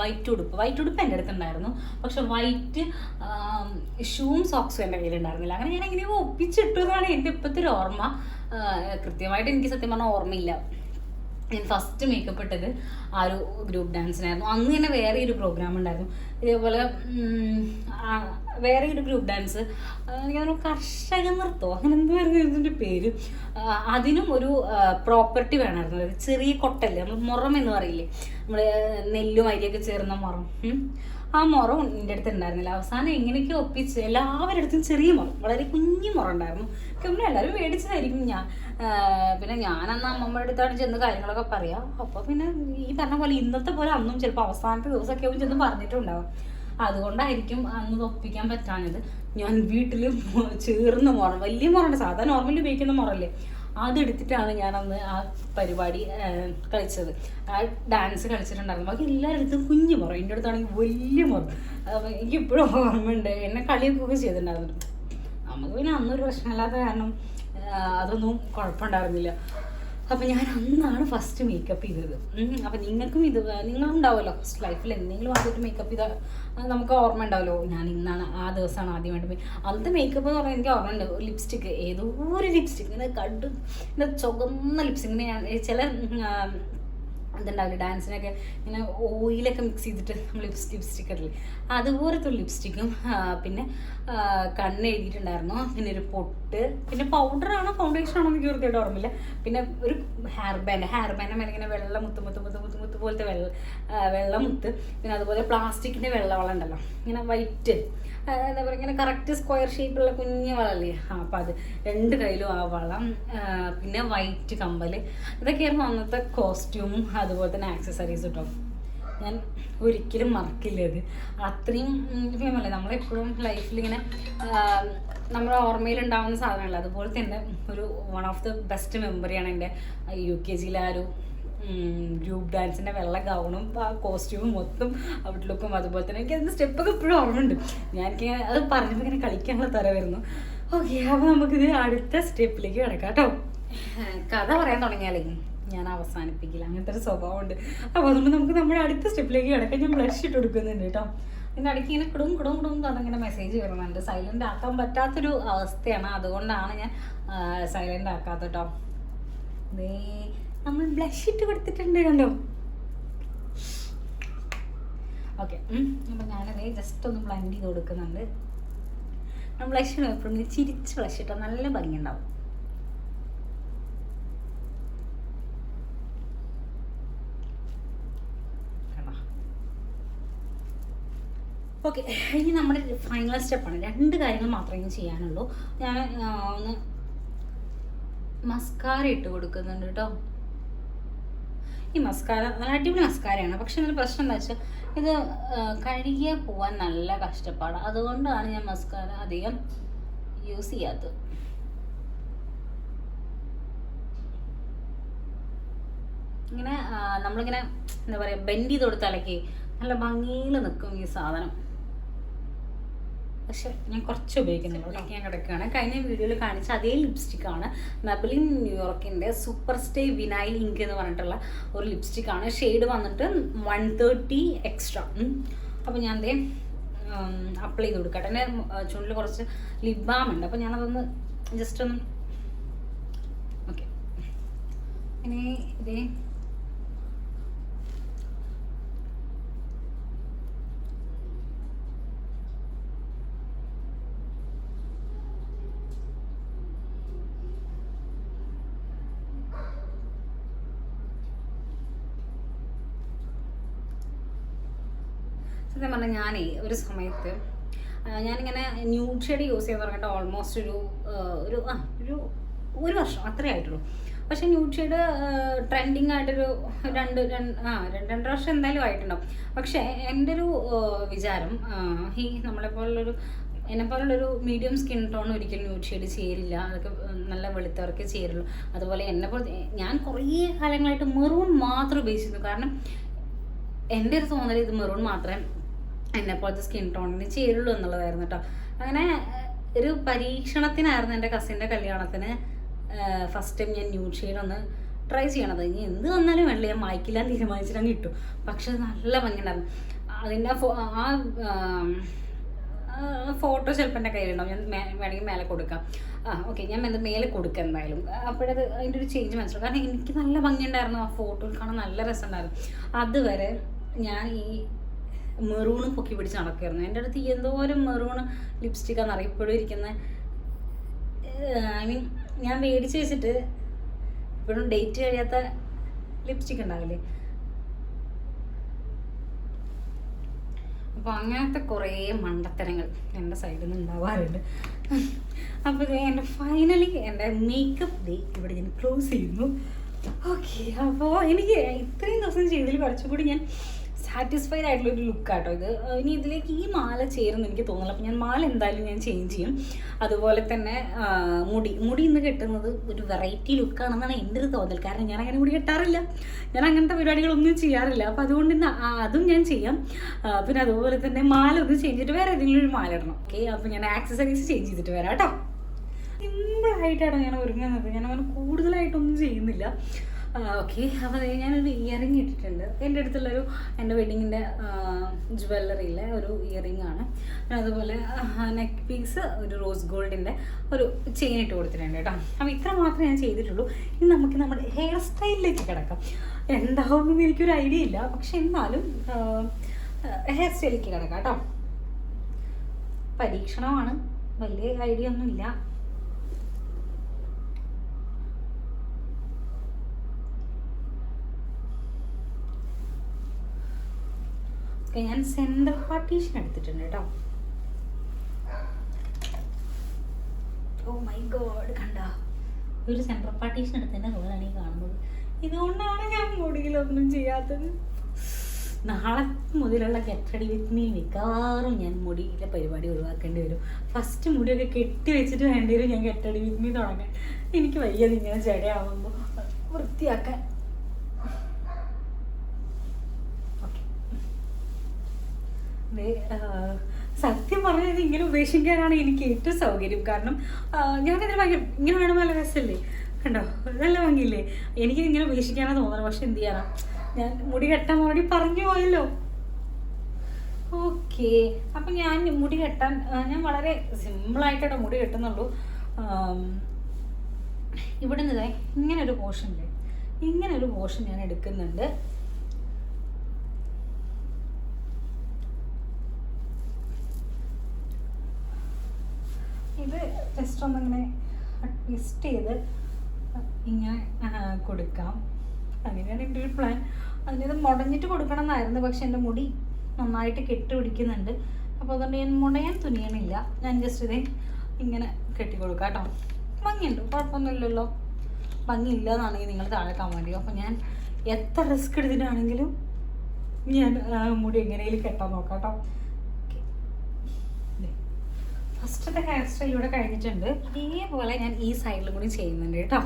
വൈറ്റ് ഉടുപ്പ്. വൈറ്റ് ഉടുപ്പ് എന്റെ അടുത്ത് ഉണ്ടായിരുന്നു പക്ഷെ വൈറ്റ് ഷൂവും സോക്സും എന്റെ കയ്യിലുണ്ടായിരുന്നില്ല. അങ്ങനെ ഞാൻ എങ്ങനെയോ ഒപ്പിച്ചിട്ടു എന്നാണ് എന്റെ ഇപ്പോഴത്തെ ഒരു ഓർമ്മ. കൃത്യമായിട്ട് എനിക്ക് സത്യം പറഞ്ഞാൽ ഓർമ്മയില്ല. ഞാൻ ഫസ്റ്റ് മേക്കപ്പ് ഇട്ടത് ആ ഒരു ഗ്രൂപ്പ് ഡാൻസിനായിരുന്നു അന്ന് തന്നെ വേറെ ഒരു പ്രോഗ്രാം ഉണ്ടായിരുന്നു. ഇതേപോലെ വേറെ ഒരു ഗ്രൂപ്പ് ഡാൻസ് തോന്നുന്നു കർഷക നൃത്തമോ അങ്ങനെ എന്തായിരുന്നു ഇതിന്റെ പേര്. അതിനും ഒരു പ്രോപ്പർട്ടി വേണമായിരുന്നു. ചെറിയ കൊട്ടല്ലേ? നമ്മൾ മുറം എന്ന് പറയില്ലേ? നമ്മൾ നെല്ലും അരിയൊക്കെ ചേർന്ന മുറം. ആ മുറം എന്റെ അടുത്ത് ഉണ്ടായിരുന്നില്ല. അവസാനം എങ്ങനെയൊക്കെ ഒപ്പിച്ച് എല്ലാവരുടെ അടുത്തും ചെറിയ മുറം. വളരെ കുഞ്ഞു മുറം ഉണ്ടായിരുന്നു. പിന്നെ എല്ലാവരും മേടിച്ചതായിരിക്കും. ഞാൻ പിന്നെ ഞാൻ അന്ന് അമ്മമ്മയുടെ അടുത്താണ് ചെന്ന് കാര്യങ്ങളൊക്കെ പറയാം. അപ്പോൾ പിന്നെ ഈ പറഞ്ഞ പോലെ ഇന്നത്തെ പോലെ അന്നും ചിലപ്പോൾ അവസാനത്തെ ദിവസമൊക്കെ ആവും ചെന്ന് പറഞ്ഞിട്ടുണ്ടാവും. അതുകൊണ്ടായിരിക്കും അന്ന് ഒപ്പിക്കാൻ പറ്റാഞ്ഞത്. ഞാൻ വീട്ടിൽ ചേർന്ന് മുറം. വലിയ മുറണ്ട് സാധാരണ നോർമലി ഉപയോഗിക്കുന്ന മുറല്ലേ അതെടുത്തിട്ടാണ് ഞാൻ അന്ന് ആ പരിപാടി കളിച്ചത്. ആ ഡാൻസ് കളിച്ചിട്ടുണ്ടായിരുന്നു. ബാക്കി എല്ലായിടത്തും കുഞ്ഞു മുറ. എന്റെ അടുത്താണെങ്കിൽ വലിയ മുറ. അപ്പം എനിക്ക് ഇപ്പോഴും ഓർമ്മയുണ്ട്. എന്നെ കളിയൊക്കെ ചെയ്തിട്ടുണ്ടായിരുന്നു. നമുക്ക് പിന്നെ അന്നൊരു പ്രശ്നമില്ലാത്ത കാരണം അതൊന്നും കുഴപ്പമുണ്ടായിരുന്നില്ല. അപ്പം ഞാൻ അന്നാണ് ഫസ്റ്റ് മേക്കപ്പ് ചെയ്തത്. അപ്പോൾ അപ്പം നിങ്ങൾക്കും ഇത് നിങ്ങളുണ്ടാവുമല്ലോ ഫസ്റ്റ് ലൈഫിൽ എന്തെങ്കിലും ആദ്യമായിട്ട് മേക്കപ്പ് ചെയ്താൽ നമുക്ക് ഓർമ്മ ഉണ്ടാവുമല്ലോ. ഞാൻ ഇന്നാണ് ആ ദിവസമാണ് ആദ്യമായിട്ട് അന്നത്തെ മേക്കപ്പ് എന്ന് പറഞ്ഞാൽ എനിക്ക് ഓർമ്മ ഉണ്ടാവും ലിപ്സ്റ്റിക്ക് ഏതോ ഒരു ലിപ്സ്റ്റിക് ഇങ്ങനെ കണ്ടു ഇങ്ങനെ ചുവന്ന ലിപ്സ്റ്റിക് ഇങ്ങനെ ഞാൻ ചില അതുണ്ടാവില്ല ഡാൻസിനൊക്കെ ഇങ്ങനെ ഓയിലൊക്കെ മിക്സ് ചെയ്തിട്ട് നമ്മൾ ലിപ്സ്റ്റിക് ഇടില്ലേ അതുപോലത്തെ ലിപ്സ്റ്റിക്കും പിന്നെ കണ്ണ് എഴുതിയിട്ടുണ്ടായിരുന്നു പിന്നെ ഒരു പൊട്ട് പിന്നെ പൗഡർ ആണോ ഫൗണ്ടേഷൻ ആണോ എനിക്ക് കൃത്യമായിട്ട് ഓർമ്മയില്ല. പിന്നെ ഒരു ഹെയർ ബാൻഡ് ഹെയർ ബാൻഡ് മേലെ ഇങ്ങനെ വെള്ള മുത്ത് മുത്ത് മുത്ത് മുത്ത് മുത്ത് പോലത്തെ വെള്ള വെള്ളം വെള്ള മുത്ത്. പിന്നെ അതുപോലെ പ്ലാസ്റ്റിക്കിന്റെ വെള്ള വള ഉണ്ടല്ലോ. ഇങ്ങനെ വൈറ്റ് എന്താ പറയുക ഇങ്ങനെ കറക്റ്റ് സ്ക്വയർ ഷേപ്പുള്ള കുഞ്ഞു വളല്ലേ? ആ അപ്പം അത് രണ്ട് കയ്യിലും ആ വളം പിന്നെ വൈറ്റ് കമ്പൽ ഇതൊക്കെയായിരുന്നു അന്നത്തെ കോസ്റ്റ്യൂമും അതുപോലെ തന്നെ ആക്സസറീസ് കേട്ടോ ഞാൻ ഒരിക്കലും മറക്കില്ല അത് അത്രയും ഫേമല്ലേ നമ്മളെപ്പോഴും ലൈഫിൽ ഇങ്ങനെ നമ്മുടെ ഓർമ്മയിൽ ഉണ്ടാവുന്ന സാധനമല്ല അതുപോലെ തന്നെ ഒരു വൺ ഓഫ് ദ ബെസ്റ്റ് മെമ്മറിയാണ് എന്റെ യു കെ ജിയിലെ ആ ഒരു ഗ്രൂപ്പ് ഡാൻസിന്റെ വെള്ള ഗൗണും ആ കോസ്റ്റ്യൂമും മൊത്തം ഔട്ട്ലുക്കും അതുപോലെ തന്നെ എനിക്ക് അതിന്റെ സ്റ്റെപ്പൊക്കെ ഇപ്പോഴും ഓർമ്മയുണ്ട്. ഞാൻ എനിക്ക് അത് പറഞ്ഞപ്പോൾ ഇങ്ങനെ കളിക്കാനുള്ള തര വരുന്നു. ഓക്കെ അപ്പോൾ നമുക്കിത് അടുത്ത സ്റ്റെപ്പിലേക്ക് കിടക്കാം കേട്ടോ. കഥ പറയാൻ തുടങ്ങിയാലേ. ഞാൻ അവസാനിപ്പിക്കില്ല. അങ്ങനത്തെ ഒരു സ്വഭാവമുണ്ട്. അപ്പോൾ അതുകൊണ്ട് നമുക്ക് നമ്മുടെ അടുത്ത സ്റ്റെപ്പിലേക്ക് കിടക്കാൻ ഞാൻ ബ്ലഷ് ഇട്ട് കൊടുക്കുന്നുണ്ട് കേട്ടോ. പിന്നെ ഇടയ്ക്ക് ഇങ്ങനെ കിടും കിടും കുടും അങ്ങനെ മെസ്സേജ് വരുന്നുണ്ട്. സൈലന്റ് ആക്കാൻ പറ്റാത്തൊരു അവസ്ഥയാണ്. അതുകൊണ്ടാണ് ഞാൻ സൈലന്റ് ആക്കാത്ത കേട്ടോ. നീ നമ്മൾ ബ്ലഷ് ഇട്ട് കൊടുത്തിട്ടുണ്ട് കണ്ടോ? ഓക്കെ അപ്പം ഞാനത് ജസ്റ്റ് ഒന്ന് ബ്ലൻഡ് ചെയ്ത് കൊടുക്കുന്നുണ്ട്. ബ്ലഷ് എപ്പോഴും ചിരിച്ച് ബ്ലഷ് ഇട്ടാൽ നല്ല ഭംഗിയുണ്ടാവും. ഓക്കെ ഇനി നമ്മുടെ ഫൈനൽ സ്റ്റെപ്പാണ് രണ്ട് കാര്യങ്ങൾ മാത്രമേ ചെയ്യാനുള്ളൂ. ഞാൻ ഒന്ന് മസ്കാര ഇട്ട് കൊടുക്കുന്നുണ്ട് കേട്ടോ ഈ മസ്കാര നല്ല അടിപൊളി മസ്കാരയാണ് പക്ഷെ ഇതിന് പ്രശ്നം എന്താ വെച്ചാൽ ഇത് കഴുകിയാൽ കഴുകിയ പോവാൻ നല്ല കഷ്ടപ്പാടാണ് അതുകൊണ്ടാണ് ഞാൻ മസ്കാര അധികം യൂസ് ചെയ്യാത്തത്. ഇങ്ങനെ നമ്മളിങ്ങനെ എന്താ പറയുക ബെൻഡ് ചെയ്ത് കൊടുത്താലൊക്കെ നല്ല ഭംഗിയിൽ നിൽക്കും ഈ സാധനം. പക്ഷെ ഞാൻ കുറച്ച് ഉപയോഗിക്കുന്നുള്ളൂ കേട്ടോ. ഞാൻ കിടക്കുകയാണ്. കഴിഞ്ഞ വീഡിയോയിൽ കാണിച്ച അതേ ലിപ്സ്റ്റിക് ആണ് മെബലിൻ ന്യൂയോർക്കിന്റെ സൂപ്പർ സ്റ്റേ വിനൈൽ ഇങ്ക് എന്ന് പറഞ്ഞിട്ടുള്ള ഒരു ലിപ്സ്റ്റിക് ആണ്. ഷെയ്ഡ് വന്നിട്ട് വൺ തേർട്ടി എക്സ്ട്രാ അപ്പോൾ ഞാൻ ദേ അപ്ലൈ ചെയ്ത് കൊടുക്കട്ടെ എന്റെ ചുണ്ടിൽ കുറച്ച് ലിപ് ബാം ഉണ്ട്. അപ്പോൾ ഞാനതൊന്ന് ജസ്റ്റ് ഒന്ന് ഓക്കെ ഇനി ഇതേ സത്യം പറഞ്ഞാൽ ഞാനേ ഒരു സമയത്ത് ഞാനിങ്ങനെ ന്യൂഡ് ഷെയ്ഡ് യൂസ് ചെയ്ത് തുടങ്ങിയിട്ട് ഓൾമോസ്റ്റ് ഒരു ഒരു ആ ഒരു ഒരു വർഷം അത്രേ ആയിട്ടുള്ളൂ. പക്ഷെ ന്യൂഡ് ഷെയ്ഡ് ട്രെൻഡിങ് ആയിട്ടൊരു രണ്ട് രണ്ട് ആ രണ്ട് രണ്ടര വർഷം എന്തായാലും ആയിട്ടുണ്ടാവും. പക്ഷേ എന്റെ ഒരു വിചാരം വിചാരം നമ്മളെ ഈ നമ്മളെപ്പോലുള്ളൊരു എന്നെപ്പോലുള്ളൊരു മീഡിയം സ്കിൻ ടോൺ ഒരിക്കലും ന്യൂഡ് ഷെയ്ഡ് ചേരില്ല. അതൊക്കെ നല്ല വെളുത്തവർക്ക് ചേരുള്ളൂ. അതുപോലെ എന്നെ പോലെ ഞാൻ കുറേ കാലങ്ങളായിട്ട് മെറൂൺ മാത്രം ഉപയോഗിച്ചിരുന്നു. കാരണം എന്റെ ഒരു തോന്നൽ ഇത് മെറൂൺ മാത്രമേ എന്നെ പോലത്തെ സ്കിൻ ടോണിന് ചേരുള്ളൂ എന്നുള്ളതായിരുന്നു കേട്ടോ അങ്ങനെ ഒരു പരീക്ഷണത്തിനായിരുന്നു എന്റെ കസിന്റെ കല്യാണത്തിന് ഫസ്റ്റ് ടൈം ഞാൻ ന്യൂ ഷെയ്ഡ് ഒന്ന് ട്രൈ ചെയ്യണത്. ഇനി എന്ത് വന്നാലും വേണ്ട ഞാൻ മായ്ക്കില്ല തീരുമാനിച്ചിട്ടങ്ങ് ഇട്ടു. പക്ഷെ നല്ല ഭംഗിയുണ്ടായിരുന്നു. അതിന്റെ ആ ഫോട്ടോ ചിലപ്പോൾ എന്റെ കയ്യിലുണ്ടാവും. ഞാൻ വേണമെങ്കിൽ മേലെ കൊടുക്കാം. ആ ഓക്കെ ഞാൻ എന്ത് മേലെ കൊടുക്കാം എന്തായാലും. അപ്പോഴത് അതിന്റെ ഒരു ചേഞ്ച് മനസ്സിലാവും കാരണം എനിക്ക് നല്ല ഭംഗിയുണ്ടായിരുന്നു ആ ഫോട്ടോയിൽ കാണാൻ നല്ല രസമുണ്ടായിരുന്നു. അതുവരെ ഞാൻ ഈ മെറൂണ് പൊക്കി പിടിച്ച് നടക്കായിരുന്നു എന്റെ അടുത്ത് എന്തോരം മെറൂൺ ലിപ്സ്റ്റിക്കാന്ന് അറിയപ്പോഴും ഇരിക്കുന്ന. ഐ മീൻ ഞാൻ മേടിച്ച് വെച്ചിട്ട് ഇപ്പോഴും ഡേറ്റ് കഴിയാത്ത ലിപ്സ്റ്റിക് ഉണ്ടാവില്ലേ? അപ്പോൾ അങ്ങനത്തെ കുറേ മണ്ടത്തരങ്ങൾ എന്റെ സൈഡിൽ നിന്ന് ഉണ്ടാവാറുണ്ട്. അപ്പോൾ എന്റെ ഫൈനലി എന്റെ മേക്കപ്പ് ഡേ ഇവിടെ ഞാൻ ക്ലോസ് ചെയ്യുന്നു. ഓക്കെ അപ്പോൾ എനിക്ക് ഇത്രയും ദിവസം ചെയ്തതിൽ കുറച്ചുകൂടി ഞാൻ സാറ്റിസ്ഫൈഡ് ആയിട്ടുള്ള ഒരു ലുക്കാട്ടോ ഇത്. ഇനി ഇതിലേക്ക് ഈ മാല ചേരുന്നു എനിക്ക് തോന്നുന്നില്ല. അപ്പം ഞാൻ മാല എന്തായാലും ഞാൻ ചേഞ്ച് ചെയ്യും. അതുപോലെ തന്നെ മുടി. മുടി ഇന്ന് കെട്ടുന്നത് ഒരു വെറൈറ്റി ലുക്കാണെന്നാണ് എന്റെ ഒരു തോന്നൽ. കാരണം ഞാൻ അങ്ങനെ മുടി കെട്ടാറില്ല. ഞാൻ അങ്ങനത്തെ പരിപാടികളൊന്നും ചെയ്യാറില്ല. അപ്പം അതുകൊണ്ട് ഇന്ന് അതും ഞാൻ ചെയ്യാം. പിന്നെ അതുപോലെ തന്നെ മാല ഒന്ന് ചേഞ്ച് ചെയ്തിട്ട് വേറെ ഏതെങ്കിലും ഒരു മാല ഇടണം. ഓക്കെ? അപ്പം ഞാൻ ആക്സസറീസ് ചേഞ്ച് ചെയ്തിട്ട് വരാം കേട്ടോ. സിമ്പിളായിട്ടാണ് ഞാൻ ഒരുങ്ങുന്നത്. ഞാൻ അങ്ങനെ കൂടുതലായിട്ടൊന്നും ചെയ്യുന്നില്ല. ഓക്കെ അപ്പോൾ ഞാനൊരു ഇയറിങ് ഇട്ടിട്ടുണ്ട്. എന്റെ അടുത്തുള്ളൊരു എന്റെ വെഡിങ്ങിന്റെ ജുവല്ലറിയിലെ ഒരു ഇയറിങ് ആണ്. അതുപോലെ നെക്ക് പീസ് ഒരു റോസ് ഗോൾഡിന്റെ ഒരു ചെയിൻ ഇട്ട് കൊടുത്തിട്ടുണ്ട് കേട്ടോ. അപ്പോൾ ഇത്ര മാത്രമേ ഞാൻ ചെയ്തിട്ടുള്ളൂ. ഇനി നമുക്ക് നമ്മുടെ ഹെയർ സ്റ്റൈലിലേക്ക് കിടക്കാം. എന്താവുമെന്ന് എനിക്കൊരു ഐഡിയ ഇല്ല. പക്ഷെ എന്നാലും ഹെയർ സ്റ്റൈലിലേക്ക് കിടക്കാം കേട്ടോ. പരീക്ഷണമാണ്. വലിയ ഐഡിയ ഒന്നുമില്ല. ഓക്കെ ഞാൻ സെന്റർ പാർട്ടീഷൻ എടുത്തിട്ടുണ്ട് കേട്ടോ. ഓ മൈ ഗോഡ് കണ്ട? ഒരു സെൻട്രൽ പാർട്ടീഷൻ എടുത്തതിന്റെ മുകളിലാണ് ഈ കാണുന്നത്. ഇതുകൊണ്ടാണ് ഞാൻ മുടിയിലൊന്നും ചെയ്യാത്തത്. നാളെ മുതലുള്ള കെട്ടടി വിത്ത് മീ മിക്കവാറും ഞാൻ മുടിയിലെ പരിപാടി ഒഴിവാക്കേണ്ടി വരും. ഫസ്റ്റ് മുടിയൊക്കെ കെട്ടി വെച്ചിട്ട് വേണ്ടി വരും ഞാൻ കെട്ടടി വിത്ത് മീ തുടങ്ങാൻ. എനിക്ക് വയ്യത് ഇങ്ങനെ ജടയാവുമ്പോൾ വൃത്തിയാക്കാൻ ഓക്കെ ദേ, ആ, സത്യം പറഞ്ഞത് ഇങ്ങനെ ഉപേക്ഷിക്കാനാണ് എനിക്ക് ഏറ്റവും സൗകര്യം. കാരണം ഞാനിതിന് ഭയങ്കര ഇങ്ങനെ വേണം നല്ല രസമല്ലേ കണ്ടോ? നല്ല ഭംഗിയില്ലേ? എനിക്ക് ഇങ്ങനെ ഉപേക്ഷിക്കാനാ തോന്നണം പക്ഷെ എന്ത് ചെയ്യാനാ? ഞാൻ മുടി കെട്ടാൻ മുടി പറഞ്ഞു പോയല്ലോ. ഓക്കെ. അപ്പം ഞാൻ മുടി കെട്ടാൻ ഞാൻ വളരെ സിമ്പിളായിട്ടാണ് മുടി കെട്ടുന്നുള്ളൂ. ഇവിടെ നിന്ന് ഇങ്ങനെ ഒരു പോർഷൻ ഇങ്ങനെ ഒരു പോർഷൻ ഞാൻ എടുക്കുന്നുണ്ട് ഇത് ജസ്റ്റ് ഒന്നിങ്ങനെ ട്വിസ്റ്റ് ചെയ്ത് ഇങ്ങനെ കൊടുക്കാം. അങ്ങനെയാണ് എന്റെ ഒരു പ്ലാൻ അതിനത് മുടഞ്ഞിട്ട് കൊടുക്കണം എന്നായിരുന്നു പക്ഷെ എന്റെ മുടി നന്നായിട്ട് കെട്ടി പിടിക്കുന്നുണ്ട്. അപ്പോൾ അതുകൊണ്ട് ഞാൻ മുടയാൻ തുനിയണില്ല. ഞാൻ ജസ്റ്റ് ഇതേ ഇങ്ങനെ കെട്ടി കൊടുക്കാം കേട്ടോ. ഭംഗിയുണ്ട് കുഴപ്പമൊന്നുമില്ലല്ലോ. ഭംഗിയില്ല നിങ്ങൾ താഴെ കമന്റ് അപ്പോൾ ഞാൻ എത്ര റിസ്ക് എടുത്തിട്ടാണെങ്കിലും ഞാൻ മുടി എങ്ങനെയും കെട്ടാൻ നോക്കാം കേട്ടോ. ഫസ്റ്റത്തെ ഹെയർ സ്റ്റൈൽ ഇവിടെ കഴിഞ്ഞിട്ടുണ്ട്. ഇതേപോലെ ഞാൻ ഈ സൈഡിലും കൂടി ചെയ്യുന്നുണ്ട് കേട്ടോ.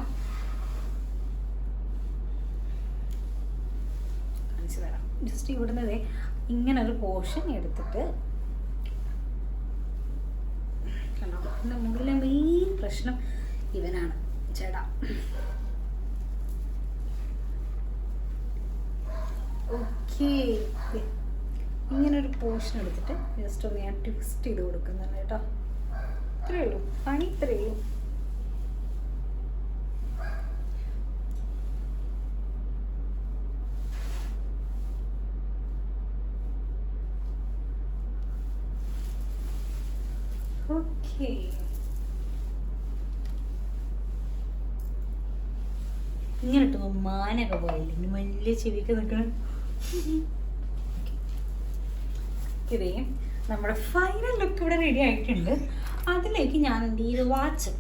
കാണിച്ചു തരാം. ജസ്റ്റ് ഇവിടുന്ന് ഇങ്ങനെ ഒരു പോർഷൻ എടുത്തിട്ട് മുകളിലെ മെയിൻ പ്രശ്നം ഇവനാണ്. ചേട ഓക്കേ ഇങ്ങനെ ഒരു പോർഷൻ എടുത്തിട്ട് ജസ്റ്റ് ഒന്ന് ഞാൻ ട്വിസ്റ്റ് ചെയ്ത് കൊടുക്കുന്നുണ്ട് കേട്ടോ. ഇത്രയേ ഉള്ളൂ. പണി ഇത്രേ ഉള്ളൂ. ഇങ്ങനെ ഇട്ടോ മാനൊക്കെ പോയില്ലേ? ഇനി വലിയ ചെവിക്ക് നിൽക്കണം. (laughs) ഇതേ. നമ്മുടെ ഫൈനൽ ലുക്ക് ഇവിടെ റെഡി ആയിട്ടുണ്ട്. അതിലേക്ക് ഞാൻ എന്ത് ചെയ്തു? വാച്ച്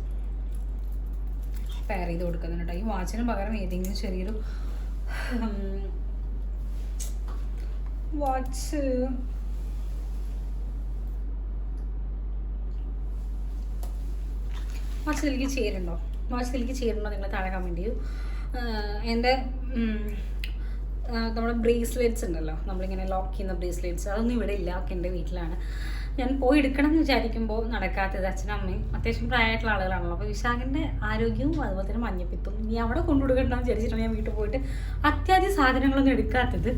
പെയർ ചെയ്ത് കൊടുക്കുന്നുണ്ട് കേട്ടോ. ഈ വാച്ചിന് പകരം ഏതെങ്കിലും ചെറിയൊരു വാച്ച് വാച്ച് ഇതിലേക്ക് ചേരുന്നുണ്ടോ? വാച്ച് ഇതിലേക്ക് ചേരുന്നുണ്ടോ? നിങ്ങൾ താഴെ കമന്റ് ചെയ്യൂ. എന്റെ നമ്മുടെ ബ്രേസ്ലെറ്റ്സ് ഉണ്ടല്ലോ. നമ്മളിങ്ങനെ ലോക്ക് ചെയ്യുന്ന ബ്രേസ്ലെറ്റ്സ്. അതൊന്നും ഇവിടെ ഇല്ല ഒക്കെ എന്റെ വീട്ടിലാണ്. ഞാൻ പോയി എടുക്കണം എന്ന് വിചാരിക്കുമ്പോൾ നടക്കാത്തത് അച്ഛനും അമ്മയും അത്യാവശ്യം പ്രായമായിട്ടുള്ള ആളുകളാണല്ലോ. അപ്പോൾ വിശാഖിന്റെ ആരോഗ്യവും അതുപോലെ തന്നെ മഞ്ഞപ്പിത്തും നീ അവിടെ കൊണ്ടുകൊടുക്കണ്ടെന്ന് വിചാരിച്ചിട്ടാണ് ഞാൻ വീട്ടിൽ പോയിട്ട് അത്യാവശ്യ സാധനങ്ങളൊന്നും എടുക്കാത്തത്.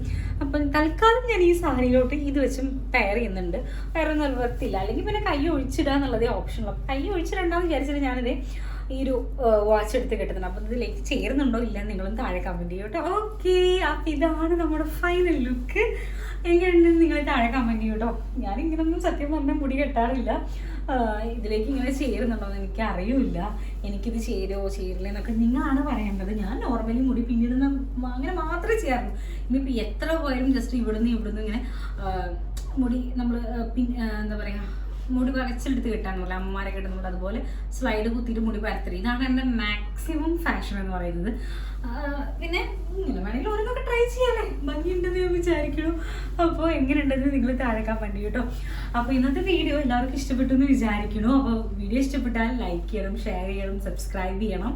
അപ്പം തൽക്കാലം ഞാൻ ഈ സാരിയിലോട്ട് ഇത് വെച്ചും പെയർ ചെയ്യുന്നുണ്ട്. വേറെ നിർവൃത്തിയില്ല അല്ലെങ്കിൽ പിന്നെ കൈ ഒഴിച്ചിടുക എന്നുള്ളതേ ഓപ്ഷനുള്ളൂ കൈ ഒഴിച്ചിടണ്ടെന്ന് വിചാരിച്ചിട്ട് ഞാനിത് ഈ ഒരു വാച്ച് എടുത്ത് കിട്ടുന്നുണ്ട്. അപ്പം ഇതിലേക്ക് ചേരുന്നുണ്ടോ ഇല്ല നിങ്ങളും താഴെ കമന്റ് ചെയ്യും കേട്ടോ. ഓക്കെ അപ്പം ഇതാണ് നമ്മുടെ ഫൈനൽ ലുക്ക് എങ്ങനെയുണ്ട് നിങ്ങൾ താഴെ കമന്റ് ചെയ്യും കേട്ടോ. ഞാൻ ഇങ്ങനൊന്നും സത്യം പറഞ്ഞാൽ മുടി കെട്ടാറില്ല. ഇതിലേക്ക് ഇങ്ങനെ ചേരുന്നുണ്ടോ എന്ന് എനിക്ക് അറിയില്ല എനിക്കിത് ചേരുമോ ചേരില്ല എന്നൊക്കെ നിങ്ങളാണ് പറയേണ്ടത്. ഞാൻ നോർമലി മുടി പിന്നിടുന്ന അങ്ങനെ മാത്രമേ ചെയ്യാറുള്ളൂ. ഇനിയിപ്പോൾ എത്ര പോയാലും ജസ്റ്റ് ഇവിടുന്ന് ഇവിടുന്ന് ഇങ്ങനെ മുടി നമ്മൾ പിന്നെ എന്താ പറയുക മുടി വരച്ചെടുത്ത് കിട്ടാൻ പോലെ അമ്മമാരെ കിട്ടുന്നുണ്ട് അതുപോലെ സ്ലൈഡ് കുത്തിയിട്ട് മുടി പരത്തരി ഇതാണ് എന്റെ മാക്സിമം ഫാഷൻ എന്ന് പറയുന്നത്. പിന്നെ വേണമെങ്കിൽ ഓരോന്നൊക്കെ ട്രൈ ചെയ്യാനേ ഭംഗിയുണ്ടെന്ന് ഞാൻ വിചാരിക്കുന്നു. അപ്പോൾ എങ്ങനെയുണ്ടെന്ന് നിങ്ങൾ താഴേക്കാൻ വേണ്ടി കേട്ടോ അപ്പോൾ ഇന്നത്തെ വീഡിയോ എല്ലാവർക്കും ഇഷ്ടപ്പെട്ടു എന്ന് വിചാരിക്കുന്നു. അപ്പോൾ വീഡിയോ ഇഷ്ടപ്പെട്ടാൽ ലൈക്ക് ചെയ്യണം ഷെയർ ചെയ്യണം സബ്സ്ക്രൈബ് ചെയ്യണം.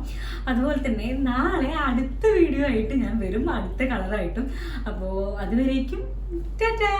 അതുപോലെ തന്നെ നാളെ അടുത്ത വീഡിയോ ആയിട്ട് ഞാൻ വരും. അടുത്ത കളറായിട്ടും അപ്പോൾ അതുവരേക്കും ടാറ്റാ!